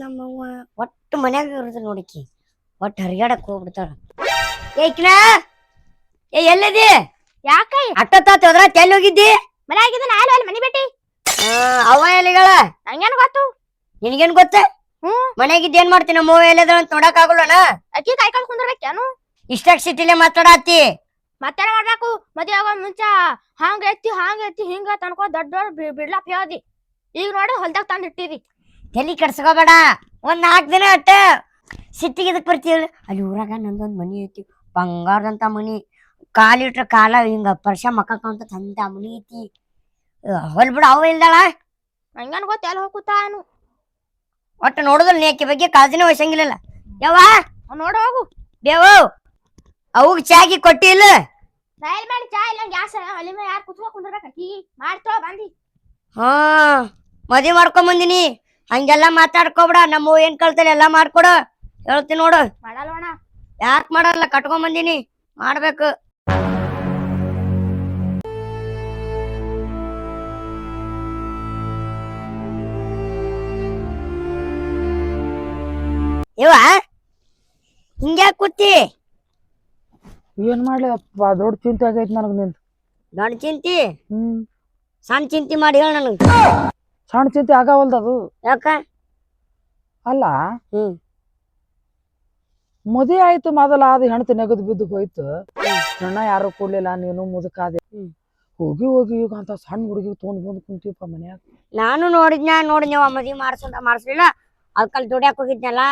ನಮ್ಮವ್ವ ಒಟ್ಟು ಮನ್ಯಾಗ ಇರುತ್ತೆ ನೋಡಿಕಿ ಒಟ್ಟು ಹರಿಯಾಡಕ್ ಹೋಗ್ಬಿಡ್ತಾಳ. ಏಕಿನ ಏ ಎಲ್ಲದಿ? ಯಾಕ? ಅಟ್ಟತ್ತಾತ ಹೋದ್ರ ತೆಲ್ ಹೋಗಿದ್ದಿ? ಮನ್ಯಾಗಿದ್ದ ನಾಳೆ ಅಲ್ಲಿ ಮನಿ ಬೇಟಿ ಆ, ಅವ್ವ ಎಲ್ಲಿಗಳ? ನಂಗೇನು ಗೊತ್ತು? ನಿನಗೇನ್ ಗೊತ್ತ? ಹ್ಮ್. ಮನ್ಯಾಗಿದ್ದ ಏನ್ ಮಾಡ್ತೀನಿ ನಮ್ಮ ಅವ್ವ ಎಲ್ಲದ ಅಂತ ನೋಡಕ್ ಆಗುಲ್ಲನ? ಅಕ್ಕಿ ಕಾಯ್ಕೊಂಡು ಕುಂದ್ರಬೇಕೇನು ಇಷ್ಟಾಗ್ ಸಿಟಿಲೆ ಮಾತಾಡತ್ತಿ? ಮಾತಾಡ ಮಾಡ್ಬೇಕು ಮದ್ವೆ ಆಗೋ ಮುಂಚೆ ಹಾಂಗ ಎತ್ತಿ ಹಾಂಗ ಎತ್ತಿ ಹಿಂಗ ತನ್ಕೋ ದೊಡ್ಡ ದೊಡ್ಡ ಬಿಡ್ಲಾಪ್ ಹೇಳ್ದಿ. ಈಗ ನೋಡಿ ಹೊಲ್ದಾಗ ತಂದು ಇಟ್ಟಿದಿ. ತಲೆ ಕೆಡ್ಸ್ಕೋಬೇಡ. ಒಂದ್ ನಾಲ್ಕು ದಿನ ಅಟ್ಟ ಸಿಟ್ಟಿಗೆ ಇದಕ್ಕೆ ಬರ್ತೀವಿ ಅಲ್ಲಿ ಊರಾಗ ನಂದೊಂದು ಮನಿ ಐತಿ. ಬಂಗಾರದಂತ ಮನಿ. ಕಾಲಿಟ್ರ ಕಾಲ ಹಿಂಗ ಪರ್ಷ ಮಕ್ಕಂತ ತಂದ ಮನಿ ಐತಿ. ಹೊಲ್ ಬಿಡ ಅವ ಇಲ್ದಾಳ? ನಂಗೇನು ಗೊತ್ತ ಎಲ್ಲಿ ಹೋಗುತ್ತಾನು ಒಟ್ಟು ನೋಡುದ್ರ ನೀ ಆಕೆ ಬಗ್ಗೆ ಕಾಳಜಿನೇ ವಹಿಸಂಗಿಲ್ಲ ಯವ್ವ? ನೋಡಿ ಹೋಗು. ಬೇವು. ಅವಗ್ ಚಾಗಿ ಕೊಟ್ಟಿಲ್ಲ. ರೈಲ್ ಮಾಡಿ ಚಾ ಇಲ್ಲ ಗ್ಯಾಸ್ ಅಲ್ಲಿ ಮೇಲೆ ಯಾರು ಕುತ್ಕೊ ಕುಂದ್ರಬೇಕು? ಅಕ್ಕಿ ಮಾಡ್ತೋ ಬಂದಿ. ಹಾ ಮದ್ವೆ ಮಾಡ್ಕೊಂಡ್ ಬಂದಿನಿ. ಹಂಗೆಲ್ಲ ಮಾತಾಡ್ಕೊಬೇಡ ನಮ್ಮ ಏನ್ ಕಳ್ತಲ್ಲ ಎಲ್ಲಾ ಮಾಡ್ಕೊಡು. ಹೇಳ್ತೀನಿ ನೋಡು. ಮಾಡಲ್ವಣ ಯಾಕ್ ಮಾಡಲ್ಲ ಕಟ್ಕೊಂಡ್ ಬಂದಿನಿ. ಮಾಡ್ಬೇಕು. ಇವ ಹಿಂಗ್ಯಾಕ್ ಕೂತಿ? ಏನ್ ಮಾಡ್ಲಿ ಅಪ್ಪ ದೊಡ್ಡ ಚಿಂತೆ ಆಗೈತಿ ನನಗೆ ನಿಂತ ದೊಡ್ಡ ಚಿಂತಿ? ಹ್ಮ್. ಸಣ್ಣ ಚಿಂತಿ ಮಾಡಿ ಹೇಳ ನನಗ್. ಸಣ್ಣ ಚಿಂತೆ ಆಗವಲ್ದು ಅದು. ಯಾಕ? ಅಲ್ಲ ಹ್ಞೂ ಮದುವೆ ಆಯ್ತು ಮೊದಲ ಅದು ಹೆಣ್ತಿ ನೆಗದು ಬಿದ್ದು ಹೋಯ್ತು. ಹೆಣ್ಣ ಯಾರು ಕೊಡ್ಲಿಲ್ಲ ನೀನು ಮುದುಕಾದೆ. ಹೋಗಿ ಹೋಗಿ ಈಗ ಅಂತ ಸಣ್ಣ ಹುಡುಗಿ ತೊಗೊಂಡ್ ಬಂದು ಕುಂತೀವಪ್ಪ ಮನ್ಯಾಗ. ನಾನು ನೋಡಿದ್ನ ನೋಡಿದ್ನವ ಮದಿ ಮಾಡ್ಸಂತ ಮಾಡ್ಸ್ಲಿಲ್ಲ. ಅದಕ್ಕಲ್ಲಿ ದುಡ್ಯಾಕ್ ಹೋಗಿದ್ನಲ್ಲ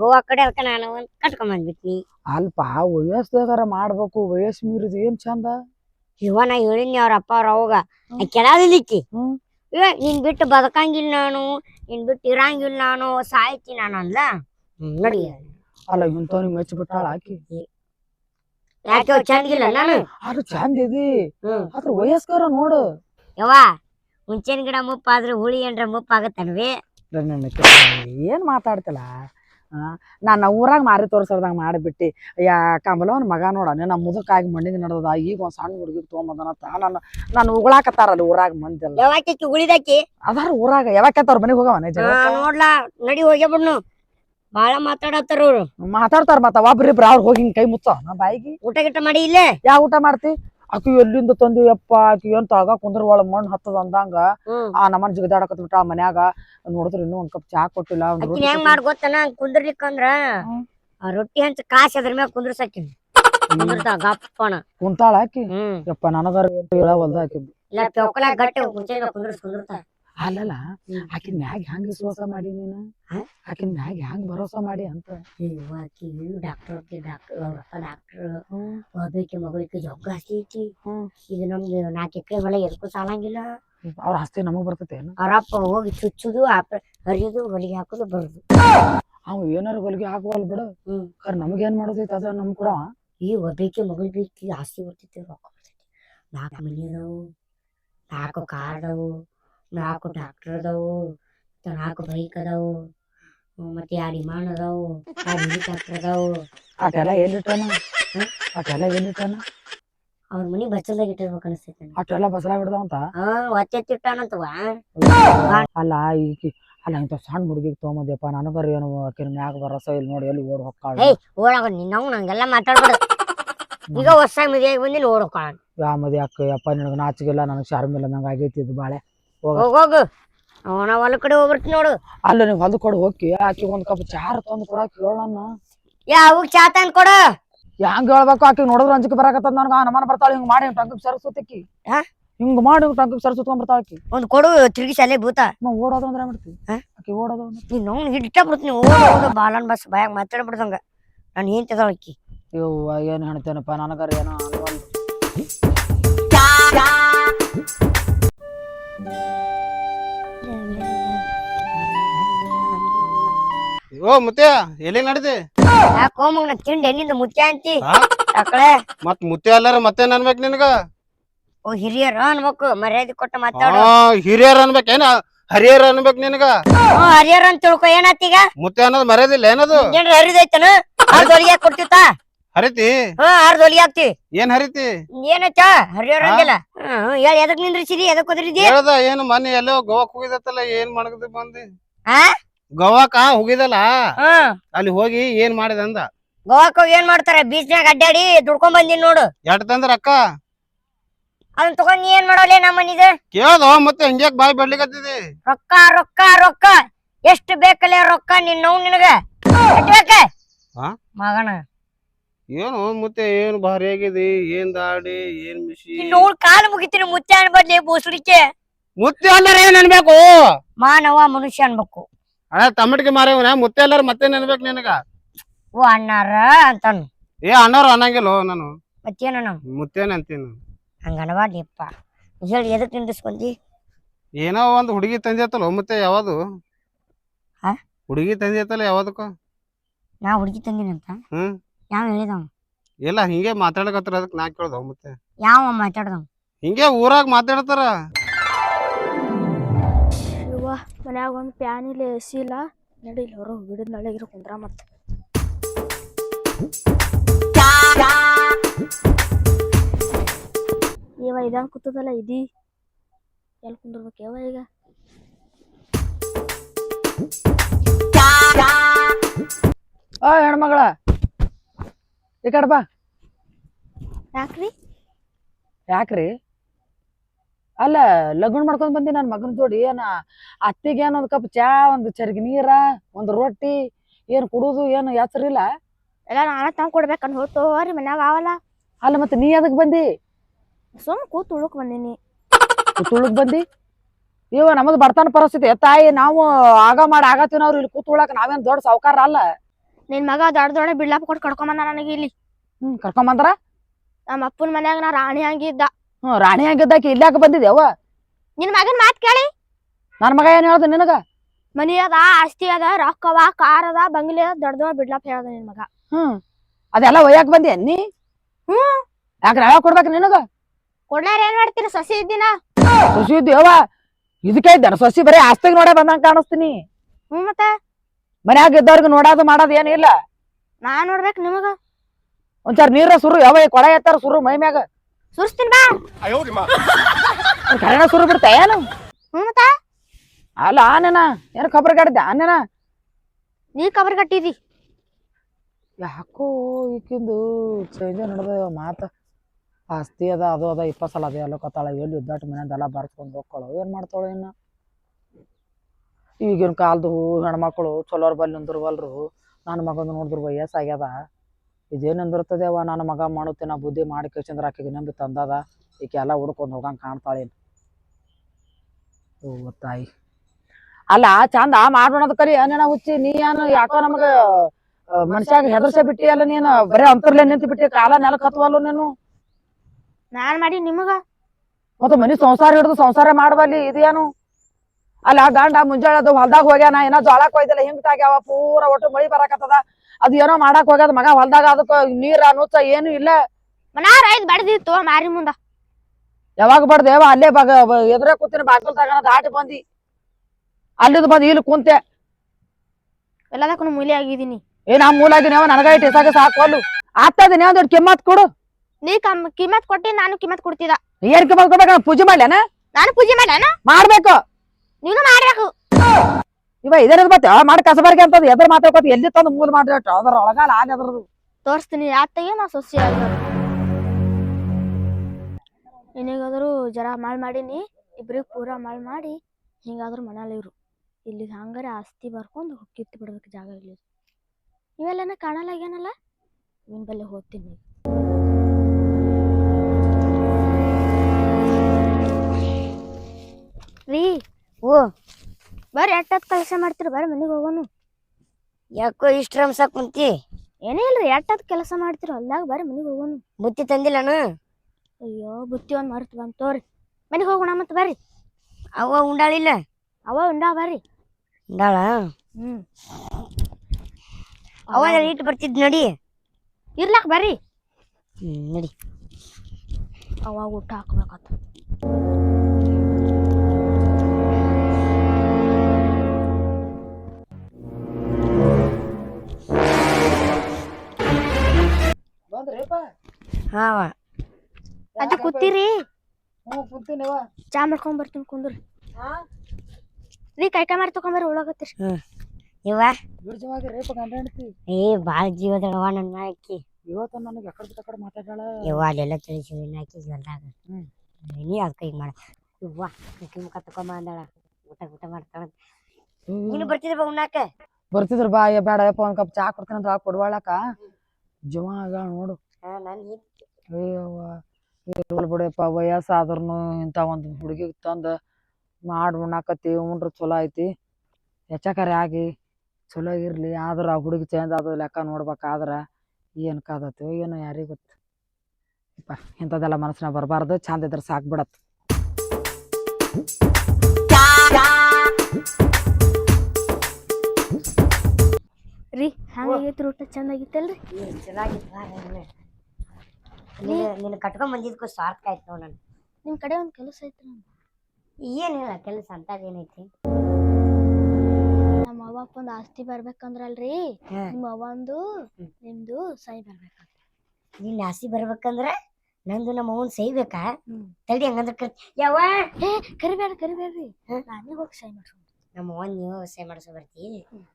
ಗೋವಾ ಕಡೆ ಅದಕ್ಕೆ ನಾನು ಕಟ್ಕೊಂಡ್ ಬಂದ್ಬಿಟ್ನಿ. ಅಲ್ಪ ವಯಸ್ಸದಾಗಾರ ಮಾಡ್ಬೇಕು ವಯಸ್ಸು ಮೀರಿದ ಏನ್ ಚಂದ ಇವ ನಾ ಹೇಳಿದ್ನಿ ಅವ್ರ ಅಪ್ಪ ಅವ್ರ ಅವಾಗ. ಕೆಳದಿಲಿಕ್ಕಿ. ಏ ನಿನ್ ಬಿಟ್ಟು ಬದುಕಂಗಿಲ್ಲ ನಾನು ನಿನ್ ಬಿಟ್ಟು ಇರಂಗಿಲ್ಲ ನಾನು ಸಾಯ್ತಿ ನಾನು ಅಂದ ನೋಡಿ. ಅಲ್ಲ ಇಂಥವ್ನಿಗೆ ಮೆಚ್ಚಿ ಬಿಟ್ಟಾಳ ಆಕಿ ಯಾಕೆ ಚಂದಿಲ್ಲ ನಾನು? ಅದು ಚಂದ ಇದೆ. ಅದ್ರ ವಯಸ್ಕರ ನೋಡು. ಯವ್ವ ಹುಂಚೆನ್ ಗಿಡ ಮುಪ್ಪಾದ್ರೆ ಹುಳಿ ಏನ್ರ ಮುಪ್ಪಾಗತ್ತನ್ವಿ? ಏನ್ ಮಾತಾಡ್ತಿಲ್ಲ? ನಾನು ಊರಾಗ ಮಾರಿ ತೋರ್ಸರ್ದಂಗ ಮಾಡಿಬಿಟ್ಟು ಯಾ ಅವ್ನ ಮಗ ನೋಡ ನಮ್ಮ ಮುದುಕಾಗಿ ಮಣ್ಣಿಗೆ ನಡೆದ ಈಗ ಒಂದು ಸಣ್ಣ ಹುಡುಗಿಗೆ ತೊಗೊಂಬಂದನತ್ತ ನಾನು ನಾನು ಉಗುಳಾಕತ್ತಾರಲ್ಲ ಊರಾಗ ಮಂದಿ ಎಲ್ಲ ಯಾವಾಕಿ ಉಳಿದಾಕಿ ಅದಾರ ಊರಾಗ ಯಾವಾಗ ಅವ್ರ ಮನೆಗೆ ಹೋಗವನ ನೋಡ್ಲಾ ನಡಿ ಹೋಗ್ಯ ಬಿಡ್ನು. ಬಾಳ ಮಾತಾಡತ್ತಾರ ಅವ್ರು. ಮಾತಾಡ್ತಾರ ಮತ್ತ ಒಬ್ರಿಬ್ರ ಅವ್ರು ಹೋಗಿ ಹಿಂಗ್ ಕೈ ಮುಚ್ಚ ನಾ ಬಾಯಿಗೆ. ಊಟ ಗಿಟ ಮಾಡಿ ಇಲ್ಲೇ? ಯಾವ ಊಟ ಮಾಡ್ತಿ? ಆಕಿ ಎಲ್ಲಿಂದ ತಂದಿ ಯಪ್ಪ ಆಕಿ ಏನ್ ತಳಗ ಕುಂದ್ರ ಒಳ ಮಣ್ಣು ಹತ್ತದ ಅಂದಂಗ ಹ್ಮ್. ಆ ನಮ್ಮನ್ ಜಿಗದಾಡಕತ್ ಬಿಟ್ಟ ಮನ್ಯಾಗ. ನೋಡಿದ್ರ ಇನ್ನೂ ಒಂದ್ ಕಪ್ ಚಾ ಕೊಟ್ಟಿಲ್ಲ ಒಂದ್ ಅಕ್ಕಿನ ರೊಟ್ಟಿ ಹೆಂಗ್ ಮಾಡ್ ಗೊತ್ತನ ಕುಂದ್ರಲಿಕ್ಕಂದ್ರ ಹ್ಮ್. ಆ ರೊಟ್ಟಿ ಹಂಚ ಕಾಸ್ ಅದ್ರ ಮ್ಯಾಗ ಕುಂದ್ರಸಾಕಿನ್. ಕುಂದ್ರತಾಳ ಗಪ್ಪಣ ಕುಂತಾಳ ಆಕಿ ಹ್ಮ್. ಯಪ್ಪ ನನಗಾರ ಹೇಳವಲ್ದ ಆಕಿ ಇಲ್ಲ ಪೆವ್ಕಲ ಗಟ್ಟಿ ಮುಂಚೆ ಕುಂದ್ರಸ್ ಕುಂದ್ರತಾ ಅಲ್ಲಲ್ಲ. ಆಕಿನ ಮ್ಯಾಗ ಹೆಂಗ್ ವಿಶ್ವಾಸ ಮಾಡಿ ನೀನು? ಆಕಿನ ಮ್ಯಾಗ ಹೆಂಗ್ ಭರೋಸಾ ಮಾಡಿ ಅಂತ. ಆಕಿ ಡಾಕ್ಟರ್ ಡಾಕ್ಟರ್ ಅವ್ರಪ್ಪ ಡಾಕ್ಟರ್ ಒಬ್ಬಾಕಿ ಮಗಳಿಗೆ ಐತಿ. ಹ್ಮ್. ಇದು ನಮ್ದು ನಾಲ್ಕು ಎಕರೆ ಹೊಲ ಎದಕ್ಕೂ ಸಾಲಂಗಿಲ್ಲ. ಅವ್ರ ಹಸ್ತಿ ನಮಗ್ ಬರ್ತೈತೆ ಅವರಪ್ಪ ಹೋಗಿ ಚುಚ್ಚುದು ಹರಿಯೋದು ಹೊಲಿಗೆ ಹಾಕೋದು ಬರುದು. ಅವ್ ಏನಾರು ಹೊಲಿಗೆ ಹಾಕುವಲ್ ಬಿಡು. ಕರ್ ನಮಗೇನ್ ಮಾಡೋದೈತೆ ಅದ ನಮ್ ಕೂಡ. ಈ ಒಬ್ಬಕ್ಕೆ ಮಗಳ ಬೇಕಿ ಆಸ್ತಿ ಬರ್ತೈತಿ ರೊಕ್ಕ ಬರ್ತೈತಿ. ನಾಲ್ಕು ಮನಿ ಅದಾವು ನಾಲ್ಕು ಕಾರ್ ಅದಾವು ನಾಲ್ಕು ಡಾಕ್ಟರ್ ಅದಾವು ನಾಲ್ಕು ಬೈಕ್ ಅದಾವು ಮತ್ತೆ ಎರಡು ವಿಮಾನ ಅದಾವು ಎರಡು ಹೆಲಿಕಾಪ್ಟರ್ ಅದಾವು ಅಟೆಲ್ಲ ಎಲ್ಲಿಟ್ಟಾನ ಹ್ಮ್? ಅಟೆಲ್ಲ ಎಲ್ಲಿಟ್ಟಾನ ಅವ್ರ ಮನಿ ಬಚ್ಚಲ್ದಾಗ ಇಟ್ಟಿರ್ಬೇಕು ಅನಿಸ್ತೈತೆ ಅಷ್ಟೆಲ್ಲ ಬಸಲಾಗ ಹಿಡ್ದಾವಂತ ಹಾ ಒತ್ತೆತ್ತಿಟ್ಟಾನಂತವ ಅಲ್ಲ ಈಕಿ ಅಲ್ಲ ಇಂಥ ಸಣ್ಣ ಹುಡುಗಿಗೆ ನಾನು ನನಗರ ಏನು ಆಕಿನ ಮ್ಯಾಗ ಭರೋಸಾ ಇಲ್ಲಿ ನೋಡಿ ಎಲ್ಲಿ ಓಡ್ ಹೋಗ್ಕಾಳ ಏಯ್ ಓಡಾಗ ನಿನ್ನವ್ ನಂಗೆಲ್ಲ ಮಾತಾಡ್ಬಾರ್ದು ಈಗ ಹೊಸ ಮದುವೆ ಬಂದಿಲ್ಲ ಓಡೋಕಾಳ ಯಾ ಮದುವೆ ಅಕ್ಕ ಯಪ್ಪ ನಿನಗೆ ನಾಚಿಗೆಲ್ಲ ನನಗೆ ಶಾರ್ಮಿಲ್ಲ ನಂಗೆ ಆಗೈತಿ ಇದು ಬಾಳೆ. ಹೋಗೋಗು ಅವನ ಹೊಲ ಕಡೆ ಹೋಗ್ಬಿಡ್ತೀನಿ ನೋಡು. ಅಲ್ಲ ನೀವು ಹೊಲದ ಕೊಡು ಹೋಗಿ ಆಕಿ ಒಂದ್ ಕಪ್ ಚಾರ ತಂದು ಕೊಡಾಕ ಹೇಳಣ್ಣ ಯಾವಾಗ ಚಾ ತಂದ್ ಕೊಡು. ಹೆಂಗ್ ಹೇಳ್ಬೇಕು ಆಕಿ? ನೋಡಿದ್ರ ಅಂಜಿಕೆ ಬರಾಕತ್ತದ ನನಗ. ಅನುಮಾನ ಬರ್ತಾಳ ಹಿಂಗ್ ಮಾಡಿ ಟಂಕಕ್ ಸರಸ್ವತಿಕಿ ಹಾ? ಹಿಂಗ್ ಮಾಡಿ ಟಂಕಕ್ ಸರಸ್ವತ್ಕೊಂಡ್ ಬರ್ತಾಳ ಆಕಿ. ಒಂದ್ ಕೊಡು ತಿರುಗಿ ಶಾಲೆ ಭೂತ. ಮ ಓಡೋದು ಅಂದ್ರೆ? ಆಕಿ ಓಡೋದು ಅಂದ್ರೆ ನೀನ್ ನೋವು ಹಿಡ್ಟ ಬಿಡ್ತೀನಿ ಓಡ ಓಡ ಬಾಲನ್ ಬಸ್ ಬಾಯಾಗ ಮಾತಾಡ್ಬಿಡ್ದಂಗ. ನಾನು ಏನ್ ತದಳಕ್ಕಿ ಯವ್ವ ಏನ್ ಹೇಳ್ತೇನಪ್ಪ? ನನಗಾರ ಏನೋ. ಓ ಮುತ್ಯ ಎಲ್ಲಿ ನಡೆದೆ? ಯಾಕೋ ನಾ ತಿಂಡಿ ಎಲ್ಲಿಂದ ಮುತ್ಯ ಅಂತಿ? ಹಾ? ಮಕ್ಕಳೇ ಮತ್ ಮುತ್ಯ ಅಲ್ಲಾರ ಮತ್ತೇನ್ ಅನ್ಬೇಕ್ ನಿನಗ? ಓ ಹಿರಿಯರ ಅನ್ಬೇಕು ಮರ್ಯಾದೆ ಕೊಟ್ಟ ಮಾತಾಡು. ಆ ಹಿರಿಯರ್ ಅನ್ಬೇಕೇನ ಹರಿಯರ್ ಅನ್ಬೇಕು ನಿನಗ? ಓ ಹರಿಯರ್ ಅಂತ ತಿಳ್ಕೊ ಏನಾತೀಗ ಮುತ್ಯ ಅನ್ನೋದು ಮರ್ಯಾದಿಲ್ಲ ಏನದು? ಏನ್ರ ಹರಿದೈತನ ಅವ್ರದೊಳಗೆ ಕೊಡ್ತಿತ್ತ? ಹರಿತಿ? ಹಾ ಆರ್ ದೊಲಿ ಆಗ್ತಿ. ಏನ್ ಹರಿತಿ? ಏನೈತ? ಹರಿಯೋರಂಗಿಲ್ಲ ಹ್ಮ್ ಹೇಳಿ ಎದಕ್ ನಿಂದ್ರಿಸಿದಿ? ಎದಕ್ ಹೇಳ್ದ ಏನು ಮನೆ ಎಲ್ಲೋ ಗೋವಾಕ್ ಹೋಗಿದತ್ತಲ್ಲ ಏನ್ ಮಾಡಕತ್ತಿ ಬಂದಿ? ಆ? ಗೋವಾಕ ಹೋಗಿದಲ್ಲ? ಹಾ. ಅಲ್ಲಿ ಹೋಗಿ ಏನ್ ಮಾಡಿದ ಅಂದ? ಗೋವಾಕ್ ಹೋಗಿ ಏನ್ ಮಾಡ್ತಾರ? ಬೀಚ್ನಾಗ ಅಡ್ಡಾಡಿ ದುಡ್ಕೊಂಡ್ ಬಂದಿನ್ ನೋಡು. ಎಟ್ ತಂದ್ರ ಅಕ್ಕ? ಅದನ್ನ ತಗೊಂಡ್ ನೀ ಏನ್ ಮಾಡೋಲೆ ನಮ್ಮ ಮನಿದು? ಕೇಳ್ದ ಮತ್ತೆ ಹಿಂಗ್ಯಾಕ್ ಬಾಯ್ ಬರ್ಲಿಕತ್ತಿದಿ? ರೊಕ್ಕ ರೊಕ್ಕ ರೊಕ್ಕ. ಎಷ್ಟು ಬೇಕಲ್ಲ ರೊಕ್ಕ ನಿನ್ ನೋವು ನಿನಗ? ಮಗಣ ಆ? ಮಗನ. ಏನು ಮತ್ತೆ ಏನ್ ಭಾರಿ ಆಗಿದೆ? ಏನ್ ದಾಡಿ? ಏನ್ ಮಿಶಿ ನೋಡ್ ಕಾಲು ಮುಗಿತೀನಿ ಮುತ್ತೆ ಅನ್ಬದ್ಲಿ ಬೋಸಡಿಕೆ. ಮುತ್ತೆ ಅಂದ್ರೆ ಏನ್ ಅನ್ಬೇಕು? ಮಾನವ ಮನುಷ್ಯ ಅನ್ಬೇಕು. ಅಣ್ಣ ತಮಟಿಗೆ ಮಾರೇವನ? ಮುತ್ತೆ ಎಲ್ಲಾರು ಮತ್ತೆ ನೆನ್ಬೇಕು ನಿನಗ? ಓ ಅಣ್ಣಾರ ಅಂತಾನ. ಏ ಅಣ್ಣವ್ರು ಅನ್ನಂಗಿಲ್ಲ ನಾನು. ಮತ್ತೇನ ಮುತ್ತೇನ ಅಂತೀನಿ. ಹಂಗನವಾಡ್ಲಿಪ್ಪ ಹೇಳಿ ಎದಕ್ ನಿಂದಿಸ್ಕೊಂಡಿ ಏನೋ ಒಂದು ಹುಡುಗಿ ತಂದಿತ್ತಲ್ಲ ಮತ್ತೆ ಯಾವ್ದು? ಆ? ಹುಡುಗಿ ತಂದಿತ್ತಲ್ಲ ಯಾವ್ದಕ್ಕ? ನಾ ಹುಡುಗಿ ತಂದಿನಂತ? ಹ್ಮ್. ಯಾವ ಹೇಳಿದವ? ಇಲ್ಲ ಹಿಂಗೆ ಮಾತಾಡಕತ್ತಾರ ಅದಕ್ಕೆ ನಾ ಕೇಳ್ದ ಮತ್ತೆ. ಯಾವ ಮಾತಾಡ್ದವ? ಹಿಂಗೆ ಊರಾಗ ಮಾತಾಡ್ತಾರ. ಮನ್ಯಾಗ ಒಂದು ಪ್ಯಾನ್ ಇಲ್ಲ ಎ ಸಿ ಇಲ್ಲ ನಡೀಲಿ ಹೊರ ಗಿಡದ ನಳಗಿರ ಕುಂದ್ರ ಮತ್ತೆ. ಇವ ಇದನ್ ಕೂತದಲ್ಲ ಇದಿ? ಎಲ್ಲಿ ಕುಂದಿರ್ಬೇಕು ಯಾವ ಈಗ? ಆ ಹೆಣ್ಮಗಳ ಈ ಕಡೆ ಬಾ. ಯಾಕ್ರಿ? ಯಾಕ್ರಿ? ಅಲ್ಲ ಲಗ್ನ ಮಾಡ್ಕೊಂಡ್ ಬಂದಿ ನನ್ನ ಮಗನ ಜೋಡಿ ಏನ ಅತ್ತಿಗೆ ಏನ್ ಒಂದ್ ಕಪ್ ಚಾ ಒಂದ್ ಚರ್ಗಿ ನೀರ ಒಂದ್ ರೊಟ್ಟಿ ಏನ್ ಕುಡುದು ಏನು ಹೆಸರಿಲ್ಲ ಎಲ್ಲ ನಾನ ಕೊಡ್ಬೇಕನ್ ಹೊತ್ತ ಹೋಗ್ತೋರಿ ಮನ್ಯಾಗ ಅವಲ್ಲ ಅಲ್ಲ ಮತ್ತೆ ನೀ ಅದಕ್ ಬಂದಿ? ಸುಮ್ ಕೂತ್ ಉಳುಕ್ ಬಂದಿನಿ. ತುಳುಕ್ ಬಂದಿ? ಇವ ನಮ್ಮದು ಬಡತನ ಪರಿಸ್ಥಿತಿ. ತಾಯಿ ನಾವು ಆಗ ಮಾಡಿ ಆಗತ್ತೀವಿ ಅವ್ರು ಇಲ್ಲಿ ಕೂತ್ಕೊಳಕ್ ನಾವೇನ್ ದೊಡ್ಡ ಸಾವುಕಾರ ಅಲ್ಲ. ನಿನ್ ಮಗ ದೊಡ್ಡ ದೊಡ್ಡ ಬಿಡ್ಲಾಪ್ ಕೊಟ್ಟು ಕಡ್ಕೊಂಬಂದ ನನಗೆ ಇಲ್ಲಿ. ಹ್ಮ್ ಕರ್ಕೊಂಬಂದ್ರ ನಮ್ಮ ಅಪ್ಪನ ಮನ್ಯಾಗ ನಾ ರಾಣಿ ಹಂಗಿದ್ದ. ಹ್ಮ್ ರಾಣಿ ಇದ್ದಾಕ ಬಂದಿದ್ದೆ ಅವ ನಿನ್ ಮಗನ್ ಮಾತ್ ಕೇಳಿ. ನನ್ ಮಗ ಏನ್ ಹೇಳ್ದ ನಿನಗ? ಮನಿ ಅದ ಆಸ್ತಿ ಅದ ರೊಕ್ಕ ಅವ ಕಾರ್ ಅದ ಬಂಗ್ಲೆ ಅದ ದೊಡ್ಡ ಬಿಡ್ಲಪ್ಪ ಬಿಡ್ಲಾಪ್ ಹೇಳ್ದ ನಿನ್ ಮಗ. ಹ್ಮ್ ಅದೆಲ್ಲ ಒಯ್ಯಾಕ ಬಂದಿ ಅನ್ನಿ ಹ್ಮ್. ಯಾಕ ರಳ ಕೊಡ್ಬೇಕು ನಿನಗ? ಕೊಡ್ಲಾರ ಏನ್ ಮಾಡ್ತೀರಿ ಸಸಿ ಇದ್ದಿನ? ಸಸಿ ಇದ್ದೀವ ಇದಕ್ಕೆ ಇದ್ದಾನ ಸಸಿ ಬರೀ ಆಸ್ತಿ ನೋಡೇ ಬಂದಂಗ ಕಾಣಿಸ್ತೀನಿ. ಹ್ಮ್ ಮತ್ತ? ಮನ್ಯಾಗ ಇದ್ದವ್ರಿಗೆ ನೋಡೋದು ಮಾಡೋದು ಏನಿಲ್ಲ ನಾ ನೋಡ್ಬೇಕು ನಿಮಗ. ಒಂಚಾರ ನೀರ ಸುರು ಯಾವ ಕೊಳ ಕೊಡ ಎತ್ತಾರ ಸುರು ಮೈ ಮ್ಯಾಗ? ಸುರ್ಸ್ತೀನಿ ಬಾ. ಒಂದ್ ಕರೆನ ಸುರು ಬಿಡ್ತಾ ಏನು? ಹ್ಞೂ ಮತ್ತೆ? ಅಲ್ಲ ಆನೇನ. ಏನ್ ಖಬರ್ ಗಡ್ದೆ ಆನೇನ? ನೀ ಕಬರ್ ಕಟ್ಟಿದಿ. ಯಾಕೋ ಈಕಿಂದು ಚೇಂಜ್ ನಡೆದ ಮಾತ. ಆಸ್ತಿ ಅದ ಅದು ಅದ ಇಪ್ಪತ್ತು ಸಲ ಅದೇ ಅಲ್ಲಕತ್ತಾಳ ಎಲ್ಲಿ ಇದ್ದಾಟ ಮನೆಯದೆಲ್ಲ ಬರ್ಸ್ಕೊಂಡು ಹೋಗ್ಕೊಳ್ಳೋ ಏನ್ ಮಾಡ್ತಾಳು ಇನ್ನ? ಈಗಿನ ಕಾಲದ ಹೆಣ್ಮಕ್ಳು ಚಲೋರ್ ಬಲ್ಲಿ ನಿಂದಿರ್ವಲ್ರು. ನನ್ನ ಮಗಂದು ನೋಡಿದ್ರು ವಯಸ್ಸಾಗ್ಯದ. ಇದೇನ್ ಅವ ನನ್ನ ಮಗ ಮಾಡುತ್ತೇನ ಬುದ್ಧಿ ಮಾಡಿ ಕೇಳ್ಸಂದ್ರೆ ಆಕೆಗೆ ನಂಬಿ ತಂದದ. ಈಕೆ ಎಲ್ಲ ಹುಡ್ಕೊಂಡು ಹೋಗಂಗ್ ಕಾಣ್ತಾಳೇನು. ಓ ತಾಯಿ. ಅಲ್ಲ ಚಂದ ಮಾಡೋಣದ ಕರಿ. ಏನೇನ ಹುಚ್ಚಿ ನೀ ಏನು ಯಾಕೋ ನಮಗ ಮನುಷ್ಯಾಗ ಹೆದರ್ಸೆ ಬಿಟ್ಟಿ ಅಲ್ಲ ನೀನು? ಬರೇ ಅಂತರ್ಲೆ ನಿಂತು ಬಿಟ್ಟಿ ಕಾಲ ನೆಲಕ್ ಹತ್ವಲ್ಲ ನೀನು? ನಾನ್ ಮಾಡಿ ನಿಮಗ? ಮತ್ತೆ ಮನಿ ಸಂಸಾರ ಹಿಡಿದು ಸಂಸಾರ ಮಾಡಬಲ್ಲಿ ಇದೇನು? ಅಲ್ಲ ಗಂಡ ಮುಂಜಾನೆ ಅದು ಹೊಲ್ದಾಗ ಹೋಗ್ಯಾನ ಏನೋ ಜೋಳಕ್ ಹಿಂಗ್ ತಾಗ್ಯಾವ ಪೂರ ಒಟ್ಟು ಮಳಿ ಬರಾಕತ್ತದ. ಅದು ಏನೋ ಮಾಡಕ್ ಹೋಗ್ಯದ ಮಗ ಹೊಲ್ದಾಗ ಅದಕ್ಕ ನೀರ ನುಚ್ಚ ಏನು ಇಲ್ಲ. ಮನಾರ ಐದ್ ಬಡದಿತ್ತು ಮಾರಿ ಮುಂದ. ಯಾವಾಗ ಬಡ್ದೇವ ಅಲ್ಲೇ ಬಗ ಎದುರೇ ಕೂತಿನ ಬಾಗಲ್ ತಗನ ದಾಟಿ ಬಂದಿ. ಅಲ್ಲಿದ್ ಬಂದು ಇಲ್ಲಿ ಕುಂತೆ. ಎಲ್ಲದಕ್ಕೂ ಮೂಲಿ ಆಗಿದೀನಿ ಏ ನಾ ಮೂಲಾಗಿನೇವ ನನಗ ಎಸಾಗ ಸಾಕು ಅಲ್ಲು ಆಗ್ತದ ಒಂದ್ ಕಿಮ್ಮತ್ ಕೊಡು. ನೀ ಕಮ್ ಕಿಮ್ಮತ್ ಕೊಟ್ಟಿ ನಾನು ಕಿಮ್ಮತ್ ಕೊಡ್ತಿದ. ಏನ್ ಕಿಮ್ಮತ್ ಕೊಡ್ಬೇಕ ಪೂಜೆ ಮಾಡ್ಲೇನ ನಾನು ಪೂಜೆ ಮಾಡ್ಲೇನ ಮಾಡ್ಬೇಕು. ನೀನು ಮಾಡ್ಬೇಕು. ಇವ ಇದರ ಮತ್ತೆ? ಮಾಡಿ ಕಸಬರ್ಗೆ ಅಂತದ್ ಎದ್ರ ಮಾತಾಡ್ಕೊತ ಎಲ್ಲಿ ತಂದು ಮೂಲ ಮಾಡ್ರಿ ಅದ್ರ ಒಳಗಾಲ ಆಗ ಅದ್ರದು ತೋರಿಸ್ತೀನಿ ಯಾತಗೆ ನಾ ಸೊಸಿ ಆಗ ನಿನಗಾದ್ರು ಜರ ಮಾಳ್ ಮಾಡೀನಿ. ಇಬ್ರಿಗೆ ಪೂರಾ ಮಾಳ್ ಮಾಡಿ ಹಿಂಗಾದ್ರು ಮನೇಲಿ ಇವ್ರು ಇಲ್ಲಿ ಹಂಗಾರೆ ಆಸ್ತಿ ಬರ್ಕೊಂಡು ಕಿತ್ತು ಬಿಡ್ಬೇಕು ಜಾಗ ಇಲ್ಲಿ. ಇವೆಲ್ಲನ ಕಾಣಲಾಗ್ಯಾನಲ್ಲ ನಿನ್ ಬಲ್ಲೆ ಹೋಗ್ತೀನಿ ರೀ ಓ. ಬರ್ರಿ ಎಟ್ಟತ್ ಕೆಲಸ ಮಾಡ್ತಿರ ಬರ್ರಿ ಮನೆಗೆ ಹೋಗೋನು. ಯಾಕೋ ಇಷ್ಟ ರಮ್ಸ ಕುಂತಿ? ಏನೇ ಇಲ್ರಿ ಎಟ್ಟತ್ ಕೆಲಸ ಮಾಡ್ತೀರಿ ಹೊಲ್ದಾಗ ಬರ್ರಿ ಮನೆಗೆ ಹೋಗೋನು. ಬುತ್ತಿ ತಂದಿಲ್ಲನ ಅಯ್ಯೋ ಬುತ್ತಿ ಒಂದ್ ಮರ್ತು ಬಂತು ತೋರಿ ಮನೆಗೆ ಹೋಗೋಣ ಮತ್ತೆ ಬರ್ರಿ. ಅವ ಉಂಡಾಳಿಲ್ಲ ಅವ ಉಂಡಾ ಬರ್ರಿ. ಉಂಡಾಳ? ಹ್ಮ್. ಅವ ಇಟ್ಟು ಬರ್ತಿದ್ ನೋಡಿ. ಇರ್ಲಾಕ ಬರ್ರಿ. ಹ್ಮ್ ನಡಿ. ಅವಾಗ ಊಟ ಹಾಕ್ಬೇಕತ್ತ ಹಾವ ಅಜ್ಜಿ ಕೂತೀರಿ? ಹ್ಞೂ ಕುಂತೀನಿವ ಚಾ ಮಾಡ್ಕೊಂಡ್ ಬರ್ತೀನಿ ಕುಂದ್ರಿ. ರೀ ಕೈ ಕೈ ಮಾಡಿ ತಗೊಂಬರ್ರಿ ಉಳ್ಳಾಗತ್ತೀರಿ ಇವ ಬಿಡ್ಜವಾಗಿ ರೇಪ ಗಂಡ ಹೆಂಡ್ತಿ. ಏ ಬಾಳ ಜೀವದಳವ ನನ್ನ ಆಕಿ ಇವತ್ತು ನನಗೆ ಎಕಡೆ ತಕಡೆ ಮಾತಾಡಾಳ ಯವ್ವ ಅಲ್ಲೆಲ್ಲ ತಿಳಿಸಿ ಆಕಿ ಹೊಲ್ದಾಗ ಹ್ಮ್. ನೀ ಅದ್ ಕೈ ಮಾಡ. ಮುಖ ತಕೊಂಬ ಅಂದಾಳ. ಊಟ ಊಟ ಮಾಡ್ತಾಳ ನೀನು ಬರ್ತಿದ್ದೆ ಬಾ ಉಣ್ಣಾಕ? ಬರ್ತಿದ್ರು ಬಾ ಅಯ್ಯ ಬೇಡ ಯಪ್ಪ ಒಂದ್ ಕಪ್ ಚಾ ಕೊಡ್ತೀನಿ ಕೊಡ್ಬಾಳಕ ಜಮ ಆಗ ನೋಡು. ಅಯ್ಯವ್ವ ಬಿಡಪ್ಪ ವಯಸ್ಸಾದ್ರೂ ಇಂಥ ಒಂದು ಹುಡುಗಿ ತಂದು ಮಾಡಿ ಉಣ್ಣಾಕತ್ತಿ ಉಂಡ್ರೆ ಚಲೋ ಐತಿ. ಹೆಚ್ಚಕರೆ ಆಗಿ ಚಲೋ ಇರಲಿ ಆದ್ರೆ ಆ ಹುಡುಗಿ ಚೇಂಜ್ ಆದ ಲೆಕ್ಕ ನೋಡ್ಬೇಕಾದ್ರೆ ಏನು ಕಾದತ್ತೋ ಏನೋ ಯಾರಿಗೆ ಗೊತ್ತು. ಇಪ್ಪ ಇಂಥದ್ದೆಲ್ಲ ಮನಸ್ಸಿನ ಬರಬಾರ್ದು ಚಂದ ಇದ್ರೆ ಸಾಕು ಬಿಡತ್ತೆ ರೀ ಹಂಗಾಗೈತಿ ಊಟ ಚೆನ್ನಾಗಿತ್ತು ನೀನು ನಿನ್ನ ಕಟ್ಕೊಂಡ್ ಬಂದಿದ್ಕೂ ಸ್ವಾರ್ಥ ಆಯ್ತು ನೋಡ್ ನಿಮ್ಮ ನಿಮ್ ಕಡೆ ಒಂದು ಕೆಲಸ ಐತ್ರಿ ಏನಿಲ್ಲ ಕೆಲಸ ಅಂತ ಏನೈತಿ? ನಮ್ಮ ಅವ್ವ ಅಪ್ಪಂದು ಆಸ್ತಿ ಬರ್ಬೇಕಂದ್ರಲ್ರಿ. ಹಾ. ನಿಮ್ಮ ಅವ್ವಂದು. ನಿಮ್ದು ಸೈ ಬರ್ಬೇಕಂತ ನಿನ್ನ ಆಸ್ತಿ ಬರ್ಬೇಕಂದ್ರ ನಂದು ನಮ್ಮ ಅವನ್ ಸೈಬೇಕಾ ಹ್ಮ್. ತಡಿ ಹಂಗಂದ್ರ ಕರ್ ಯಾವ ಏ ಕರಿಬೇಡ ಕರಿಬೇಡ್ರಿ? ನಾನೇ ಹೋಗಿ ಸೈ ಮಾಡ್ಸ್ಕೊಂಡು ನಮ್ಮ ಅವನ್ ನೀವು ಸೈ ಮಾಡ್ಸೋ ಬರ್ತಿ?